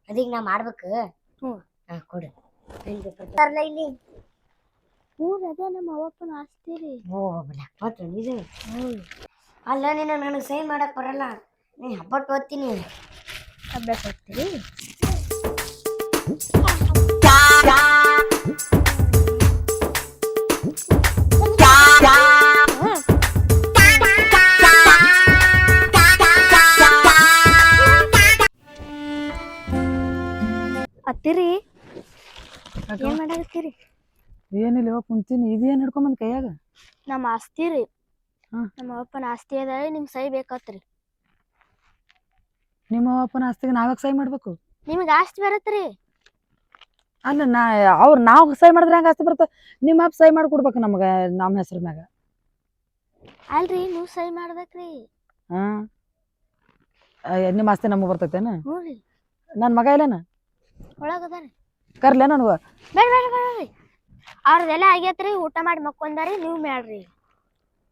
ಅದೀಗ ನಾ ಮಾಡ್ಬೇಕು. ಹ್ಮ್. ಹಾ ಕೊಡು. ತರ್ಲ ಇಲ್ಲಿ. ಹ್ಞೂ ಅದೇ ನಮ್ಮ ಅವಪ್ಪನ ಅಪ್ಪನ ಆಸ್ತಿ ರೀ. ಓ ಮತ್ತೆ ಇದು ಅಲ್ಲ ನೀನು ನನಗೆ ಸೈನ್ ಮಾಡಕ್ ಬರಲ್ಲ. ನೀ ಹಬ್ಬಟ್ಟು ಓದ್ತೀನಿ ಅಭ್ಯಾಸ ಆಗ್ತೀರಿ ಏನ್ ಮಾಡಾಕತ್ತೀರಿ? ಏನಿಲ್ಲ ಇವಾಗ ಕುಂತೀನಿ. ಇದೇನು ಹಿಡ್ಕೊಂಬಂದು ಕೈಯಾಗ? ನಮ್ಮ ಆಸ್ತಿ ರೀ. ಹಾ. ನಮ್ಮ ಅಪ್ಪನ ಆಸ್ತಿ ಅದ ನಿಮ್ ಸೈ ಬೇಕಾತ್ರಿ. ನಿಮ್ಮ ಅಪ್ಪನ ಆಸ್ತಿಗೆ ನಾವ್ಯಾಕೆ ಸಹಿ ಮಾಡ್ಬೇಕು? ನಿಮ್ಗೆ ಆಸ್ತಿ ಬರತ್ರಿ ಅಲ್ಲ ನಾ ಅವ್ರು ನಾವು ಸಹಿ ಮಾಡಿದ್ರೆ ಹೆಂಗೆ ಆಸ್ತಿ ಬರ್ತದೆ ನಿಮ್ಮ ಅಪ್ಪ ಸೈ ಮಾಡಿ ಕೊಡ್ಬೇಕು ನಮ್ಗೆ ನಮ್ಮ ಹೆಸರು ಮ್ಯಾಗ. ಅಲ್ರಿ ನೀವು ಸೈ ಮಾಡ್ಬೇಕ್ರಿ ಹಾಂ. ನಿಮ್ಮ ಆಸ್ತಿ ನಮಗೆ ಬರ್ತೈತೇನು? ಹ್ಞೂ ರೀ. ನನ್ನ ಮಗ ಇಲ್ಲೇನ? ಒಳಗದಾರಿ ಕರ್ಲೆ ನನಗೆ ಬೇಡ ಬೇಡ ಬೇಡ್ರಿ ಅವ್ರದೆಲ್ಲ ಆಗೇತ್ರಿ ಊಟ ಮಾಡಿ ಮಕ್ಕೊಂದಾರಿ ನೀವು ಮಾಡ್ರಿ.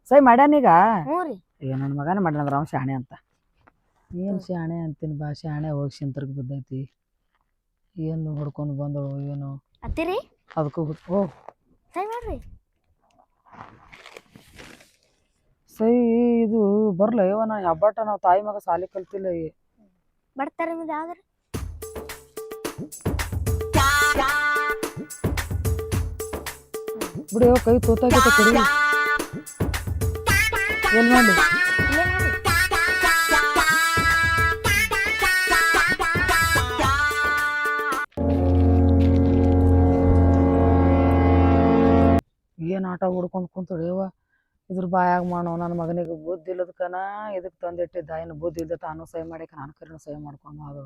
ಸೈ ಮಾಡ್ಯಾನೀಗ ಹ್ಞೂ ರೀ. ಈಗ ನನ್ನ ಮಗನ ಮಾಡ್ಯಾನಂದ್ರ ಅವ್ನು ಶಾಣೆ ಅಂತ. ಏನು ಶಾಣೆ ಅಂತೀನಿ ಬಾ ಶಾಣೆ ಹೋಗಿ ಸಿಂತರ್ಗೆ ಬಿದ್ದೈತಿ. ಏನು ಹೊಡ್ಕೊಂಡು ಬಂದಳು ಏನು? ಅತ್ತಿರಿ ಅದಕ್ಕೂ ಓ. ಸೈ ಮಾಡ್ರಿ. ಸೈ ಇದು ಬರ್ಲ ಅಯ್ಯೋ ನಾ ಹಬ್ಬಟ ನಾವು ತಾಯಿ ಮಗ ಸಾಲಿ ಕಲ್ತಿಲ್ಲ ಈ. ಬರ್ತಾರ ನಿಮ್ದು ಯಾವ್ದಾರ? ಬಿಡು, ಕೈ ತೋತಾಗೈತೆ ಕಡಿ. ಎಲ್ಲಿ ಮಾಡಿ ಏನು ಆಟ ಹುಡ್ಕೊಂಡು ಕುಂತಳು ಯವ್ವ ಇದ್ರ ಬಾಯಾಗ ಮಾಡೋ ನನ್ನ ಮಗನಿಗೆ ಬುದ್ಧಿ ಇಲ್ಲದಕ್ಕನ ಇದಕ್ಕೆ ತಂದಿಟ್ಟಿದ್ದ ಏನು ಬುದ್ಧಿ ಇಲ್ಲದ ತಾನು ಸಹಿ ಮಾಡಕ್ಕೆ ನಾನು ಕರಿನ ಸಹಿ ಮಾಡ್ಕೊಂಡು ಅದು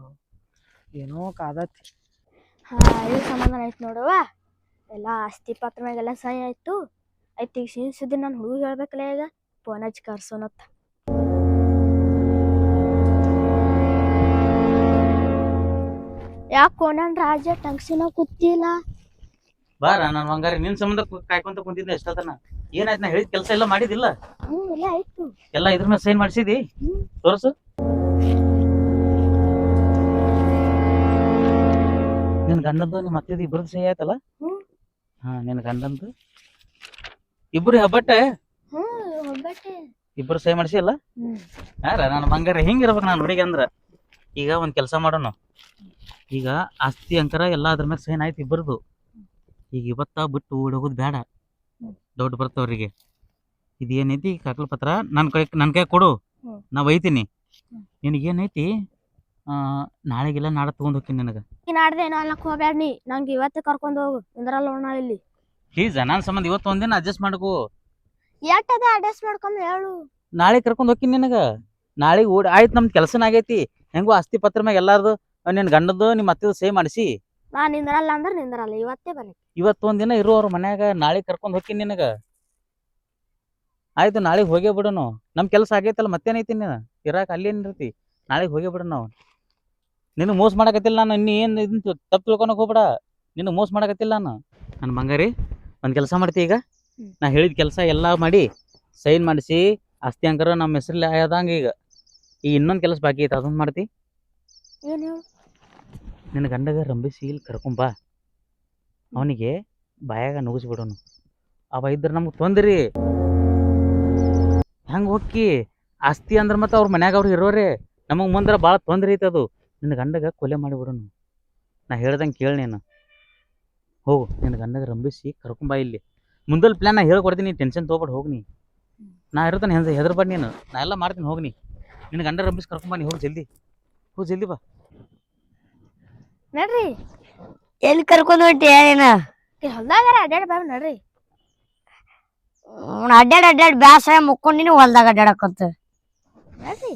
ಏನೋ ಕಾದತಿ. ಹಾ ಇದು ಸಮಾಧಾನ ಆಯ್ತು ನೋಡುವ. ಎಲ್ಲ ಆಸ್ತಿ ಪಾತ್ರ ಮ್ಯಾಗೆಲ್ಲ ಸಹಿ ಆಯ್ತು. ಆಯ್ತು ಈಗ ಸೀನ್ ಸುದ್ದಿ ನಾನು ಹುಡುಗ ಹೇಳ್ಬೇಕಲ್ಲ ಈಗ ಫೋನ್ ಹಚ್ಚಿ ಕರ್ಸೋನತ್ತ ಯಾಕೆ ಕೋಣನ್ ರಾಜ ಟಂಗ್ಸಿನ ಕೂತಿಲ್ಲ? ಬಾರ ನಾನು ಬಂಗಾರ ನಿನ್ ಸಂಬಂಧ ಕು- ಕಾಯ್ಕೊಂತ ಕುಂತಿದ್ದೆ ಎಷ್ಟತನ ಏನಾಯ್ತು ನಾ ಹೇಳಿದ ಕೆಲಸ ಎಲ್ಲ ಮಾಡಿದಿಲ್ಲ ಹ್ಞೂ ಎಲ್ಲ ಆಯ್ತು. ಎಲ್ಲ ಇದ್ರ ಮೇಲೆ ಸೈನ್ ಮಾಡಿಸಿದಿ. ತೋರ್ಸು. ನಿನ್ ಗಂಡದ್ದು ನಿಮ್ಮ ಅತ್ತೆದು ಇಬ್ಬರದ್ದು ಸಹಿ ಆಯ್ತಲ್ಲ. ಹಾ ನಿನ್ ಗಂಡಂದು. ಇಬ್ರು ಹಬ್ಬಟ್ಟೆ? ಇಬ್ರು ಸಹಿ ಮಾಡಿಸಿ ಅಲ್ಲ? ಯಾರ? ನಾನು ಬಂಗಾರ. ಹಿಂಗಿರ್ಬೇಕು ನಾನು ಹುಡುಗಿ ಅಂದ್ರ? ಈಗ ಒಂದ್ ಕೆಲಸ ಮಾಡೋಣ ಈಗ ಆಸ್ತಿ ಅಂಕರ ಎಲ್ಲ ಅದ್ರ ಮೇಲೆ ಸೈನ್ ಆಯ್ತು ಇಬ್ಬರದು. ಈಗ ಇವತ್ತ ಬಿಟ್ಟು ಓಡಿ ಹೋಗೋದು ಬೇಡ ದೊಡ್ಡ ಬರ್ತವ್ರಿಗೆ. ಇದು ಏನೈತಿ ಕಾಕಲ ಪತ್ರ ನನ್ನ ಕೈ ನನ್ನ ಕೈ ಕೊಡು. ನಾ ಒಯ್ತೀನಿ. ನಿನಗೇನೈತಿ? ನಾಳೆಗೆಲ್ಲ ನಾಳೆ ತಗೊಂಡ್ ಹೋಗ್ತೀನಿ ನಿನಗೆ. ಈ ನಾಡ್ದೆ ಏನೋ ಹೋಗ್ಬೇಡ ನೀ. ನಂಗೆ ಇವತ್ತೇ ಕರ್ಕೊಂಡು ಹೋಗು. ಇಂದ್ರಲ್ಲ ನಾ ಇಲ್ಲಿ. ಪ್ಲೀಸ್ ನನ್ನ ಸಂಬಂಧ ಇವತ್ತು ಒಂದಿನ ಅಡ್ಜಸ್ಟ್ ಮಾಡ್ಕೋ. ಎಟ್ಟದ ಅಡ್ಜಸ್ಟ್ ಮಾಡ್ಕೊಂಡ್ ಹೇಳು. ನಾಳೆ ಕರ್ಕೊಂಡು ಹೋಗ್ತೀನಿ ನಿನಗೆ. ನಾಳೆ ಓಡ್ ಆಯ್ತು ನಮ್ದು ಕೆಲಸನ ಆಗೈತಿ. ಹೆಂಗೋ ಆಸ್ತಿ ಪತ್ರ ಮ್ಯಾಗ ಎಲ್ಲಾರ್ದು ನಿನ್ನ ಗಂಡದ್ದು ನಿಮ್ಮ ಅತ್ತಿದು ಸೇವ್ ಮಾಡಿಸಿ. ನಾ ನಿಂದ್ರಲ್ಲ ಅಂದ್ರೆ ನಿಂದ್ರಲ್ಲ. ಇವತ್ತೇ ಬನ್ನಿ. ಇವತ್ತು ಒಂದಿನ ಇರು ಅವ್ರ ಮನ್ಯಾಗ. ನಾಳೆ ಕರ್ಕೊಂಡು ಹೋಗ್ತೀನಿ ನಿನಗ. ಆಯ್ತು ನಾಳೆ ಹೋಗೇ ಬಿಡೋನು ನಮ್ಮ ಕೆಲಸ ಆಗೈತಲ್ಲ ಮತ್ತೇನೈತಿ ನೀನು? ಇರಾಕ ಅಲ್ಲಿ ಏನಿರ್ತಿ ನಾಳೆ ಹೋಗೇ ಬಿಡೋಣ ನಾವು. ನಿನಗೆ ಮೋಸ ಮಾಡಕತ್ತಿಲ್ಲ ನಾನು ಇನ್ನು ಏನು ಇದನ್ನ ತಪ್ಪು ತಿಳ್ಕೊಳಕ್ ಹೋಗ್ಬೇಡ. ನಿನ್ನ ಮೋಸ ಮಾಡಕತ್ತಿಲ್ಲ ನಾನು. ನನ್ನ ಬಂಗಾರಿ ಒಂದು ಕೆಲಸ ಮಾಡ್ತಿ ಈಗ. ನಾ ಹೇಳಿದ ಕೆಲಸ ಎಲ್ಲ ಮಾಡಿ ಸೈನ್ ಮಾಡಿಸಿ ಆಸ್ತಿ ಅಂಕರ ನಮ್ಮ ಹೆಸರಲ್ಲಿ ಆಯಾದಂಗ ಈಗ. ಈ ಇನ್ನೊಂದು ಕೆಲಸ ಬಾಕಿ ಐತೆ ಅದೊಂದು ಮಾಡ್ತಿ. ಏನು ಹೇಳು? ನಿನ್ನ ಗಂಡಗ ರಂಬಿಸಿ ಇಲ್ಲಿ ಕರ್ಕೊಂಬಾ ಅವನಿಗೆ ಬಾಯಾಗ ನುಗ್ಗಿಸ್ಬಿಡೋನು ಅವ ಇದ್ರೆ ನಮ್ಗೆ ತೊಂದ್ರಿ. ಹೆಂಗೆ ಹೊಕ್ಕಿ? ಆಸ್ತಿ ಅಂದ್ರೆ ಮತ್ತೆ ಅವ್ರ ಮನ್ಯಾಗ ಅವ್ರು ಇರೋರೆ. ನಮಗೆ ಮುಂದ್ರೆ ಭಾಳ ತೊಂದ್ರೆ ಐತೆ ಅದು. ನಿನ್ನ ಗಂಡಗ ಕೊಲೆ ಮಾಡಿಬಿಡೋನು ನಾ ಹೇಳ್ದಂಗೆ ಕೇಳಿ ನೀನು. ಹೋಗು ನಿನ್ನ ಗಂಡಗ ರಂಬಿಸಿ ಕರ್ಕೊಂಬ ಇಲ್ಲಿ. ಮುಂದಲ್ ಪ್ಲ್ಯಾನ್ ನಾ ಹೇಳ್ಕೊಡ್ತೀನಿ ಟೆನ್ಷನ್ ತೊಗೊಬೇಡ ಹೋಗಿ ನೀ. ನಾ ಇರ್ತಾನೆ ಹೆಂಗೆ ಹೆದರ್ಬೇಡ ನೀನು. ನಾ ಎಲ್ಲ ಮಾಡ್ತೀನಿ ಹೋಗಿ ನೀ. ನಿನ್ನ ಗಂಡ ರಂಬಿಸಿ ಕರ್ಕೊಂಬ ನೀ ಹೋಗಿ ಜಲ್ದಿ. ಹೋಗಿ ಜಲ್ದಿ ಬಾ. ನಡ್ರಿ. ಎಲ್ಲಿ ಕರ್ಕೊಂಡು ಹೊಂಟಿ ಹೊಲ್ದಾಗಾರ ಅಡ್ಡಾಡ್ ಬಾ ನಡ್ರಿ. ಅಡ್ಡಾಡ್ ಅಡ್ಡಾಡ್ ಬ್ಯಾಸ ಮುಕ್ಕೊಂಡಿನಿ ಹೊಲ್ದಾಗ ಅಡ್ಡಾಡಕ್ಕಂತ ನಡ್ರಿ.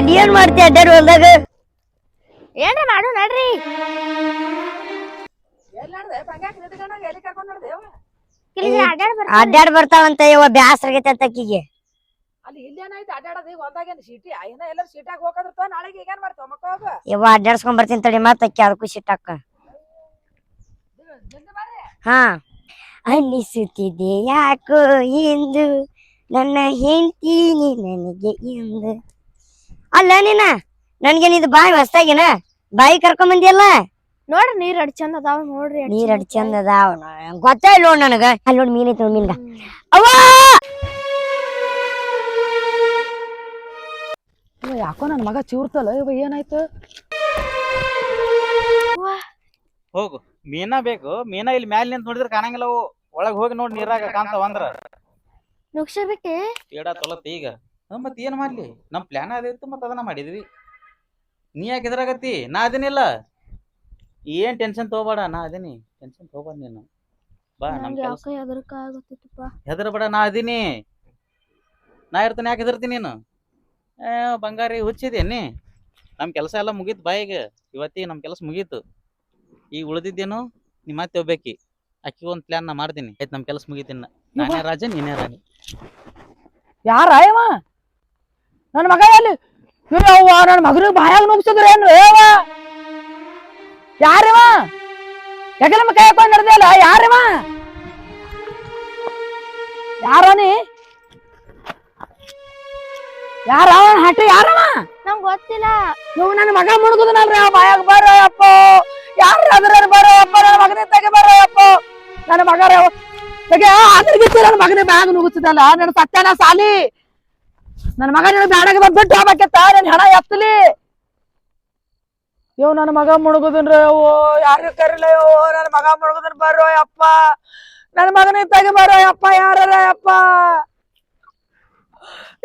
ಅಲ್ಲಿ ಏನ್ ಮಾಡ್ತೀಯ ಅಡ್ಡಾಡ್ ಹೊಲ್ದಾಗ? ಏನ್ರ ಮಾಡು ನಡ್ರಿ. ಅಡ್ಡಾಡ್ ಬರ್ತಾವಂತ ಇವ ಬ್ಯಾಸ್ರ ಆಗೈತೆ ಅಂತ ಅಕ್ಕಿಗೆ. ಅಲ್ಲಿ ಇಲ್ಲೇನಾಯ್ತು ಅಡ್ಡಾಡೋದು ಈಗ ಹೊಲ್ದಾಗೇನು ಸೀಟಿ ಏನ ಎಲ್ಲರೂ ಸೀಟಾಗಿ ಹೋಗೋದಿರ್ತಾವ ನಾಳೆಗೆ ಈಗ ಏನ್ ಮಾಡ್ತಾವ ಮಕ್ಕ ಹೋಗ. ಇವ ಅಡ್ಡಾಡ್ಸ್ಕೊಂಡ್ ಬರ್ತೀನಿ ತಡಿ ಮತ್ತ ಅಕ್ಕಿ ಅದಕ್ಕೂ ಸಿಟ್ಟಾಕ ಹಾ. ಅನ್ನಿಸುತ್ತಿದೆ ಯಾಕೋ ಎಂದು ನನ್ನ ಹೆಂಡತಿ ನನಗೆ ಎಂದು ಅಲ್ಲ ನೀನ? ನನ್ಗೇನ್ ಇದು ಬಾಯಿ ಹೊಸ್ತಾಗಿನ ಬಾಯಿ ಕರ್ಕೊಂಡ್ ಬಂದಿಯಲ್ಲ ನೋಡ್ರಿ ನೀರ್ ಅಡ್ ಚಂದ ಅದಾವ ನೋಡ್ರಿ ನೀರ್ ಅಡ್ ಚಂದ ಅದಾವ. ಗೊತ್ತೇ ಇಲ್ಲ ನೋಡ್ ನನಗ. ಅಲ್ಲಿ ನೋಡಿ ಮೀನ್ ಐತಿ ಮೀನ್ಗ. ಅವ್ವ! ಯಾಕೋ ನನ್ನ ಮಗ ಚೂರ್ತಲ್ಲ ಇವ ಏನಾಯ್ತು? ಹೋಗು. ಮೀನಾ ಬೇಕು. ಮೀನಾ ಇಲ್ಲಿ ಮ್ಯಾಲ ನಿಂತ ನೋಡಿದ್ರೆ ಕಾಣಂಗಿಲ್ಲ ಅವು. ಒಳಗ್ ಹೋಗಿ ನೋಡಿ ನೀರಾಗ ಕಾಣ್ತಾವ ಅಂದ್ರ. ನುಗ್ಸ ಬಿಟ್ಟಿ ಏಡ ತೊಲತ್ ಈಗ. ಹ್ಮ್, ಏನು ಏನ್ ನಮ್ಮ ನಮ್ ಪ್ಲಾನ್ ಇತ್ತು ಮತ್ತು ಅದನ್ನ ಮಾಡಿದ್ವಿ. ನೀ ಯಾಕೆ ಎದುರಾಗತ್ತಿ ನಾ ಅದೇನಿಲ್ಲ ಏನ್ ಟೆನ್ಷನ್ ತಗೋಬೇಡ ನಾ ಅದೀನಿ. ಟೆನ್ಷನ್ ತಗೋಬೇಡ ನೀನು. ಬಾ ನಮ್ ನಂಗೆ ಕೆಲಸ. ಯಾಕ ಎದರ್ಕ ಆಗತ್ತಿತ್ತಪ್ಪ. ಹೆದರ್ಬೇಡ ನಾ ಅದೀನಿ. ನಾ ಇರ್ತೀನಿ ಯಾಕೆ ಹೆದರ್ತೀನಿ ನೀನು? ಏ ಬಂಗಾರಿ ಹುಚ್ಚಿದೇನಿ ನಮ್ಮ ಕೆಲಸ ಎಲ್ಲ ಮುಗೀತು ಬಾಯಿಗ ಇವತ್ತಿ ನಮ್ಮ ಕೆಲಸ ಮುಗೀತು. ಈಗ ಉಳಿದಿದ್ದೇನು ನಿಮ್ಮ ಮತ್ತೆ ಹೋಗ್ಬೇಕಿ. ಅಕ್ಕಿ ಒಂದು ಪ್ಲಾನ್ ನಾ ಮಾಡ್ತೀನಿ. ಆಯ್ತು ನಮ್ಮ ಕೆಲಸ ಮುಗೀತೀನಿ ನಾನೇ ರಾಜ ನೀನೇ ರಾಣಿ. ಯಾರ ನನ್ನ ಮಗ ಎಲ್ಲಿ? ಅವ್ವ ನನ್ನ ಮಗನಿಗೆ ಬಾಯಾಗ ನುಗ್ಸಿದ್ರ ಏನು ಏವ ಯಾರಿವ ಯಾಕೆಲ್ಲ ಕೈ ಹಾಕೊಂಡ್ ನಡೆದಿಲ್ಲ ಯಾರಿವ ಯಾರೋ ನೀ? ಯಾರ ಹಟ್ಟಿ ಯಾರವ ನಂಗೆ ಗೊತ್ತಿಲ್ಲ. ನೀವು ನನ್ನ ಮಗ ಮುಳುಗುದನಲ್ರಿ ಆ ಬಾಯಾಗ ಬರೋ ಅಪ್ಪ. ಯಾರು ಅದ್ರ ಬರೋ ಅಪ್ಪ ನನ್ನ ಮಗನೇ ತೆಗೆ ಬರೋ ಅಪ್ಪ. ನನ್ನ ಮಗ ತೆಗೆ ಅದ್ರಗಿತ್ತು ನನ್ನ ಮಗನೇ ಬಾಯಾಗ ನುಗ್ಗುತ್ತಿದ್ದಲ್ಲ ನನ್ನ ಸತ್ಯನ ಸಾಲಿ. ನನ್ನ ಮಗ ನಿನ್ನ ಬ್ಯಾಡಾಗ ಬಂದ್ಬಿಟ್ಟು ಹೋಗ್ಬೇಕತ್ತ ನನ್ನ ಹಣ ಎತ್ತಲಿ. ಯೋ, ನನ್ನ ಮಗ ಮುಳುಗುದನ್ರಿ ಓ ಯಾರು ಕರಿಲ, ಯೋ, ನನ್ನ ಮಗ ಮುಳುಗುದನ್ ಬರೋ ಅಪ್ಪ ನನ್ನ ಮಗನ ಇದ್ದಾಗ ಬರೋ ಅಪ್ಪ ಯಾರ ಅಪ್ಪ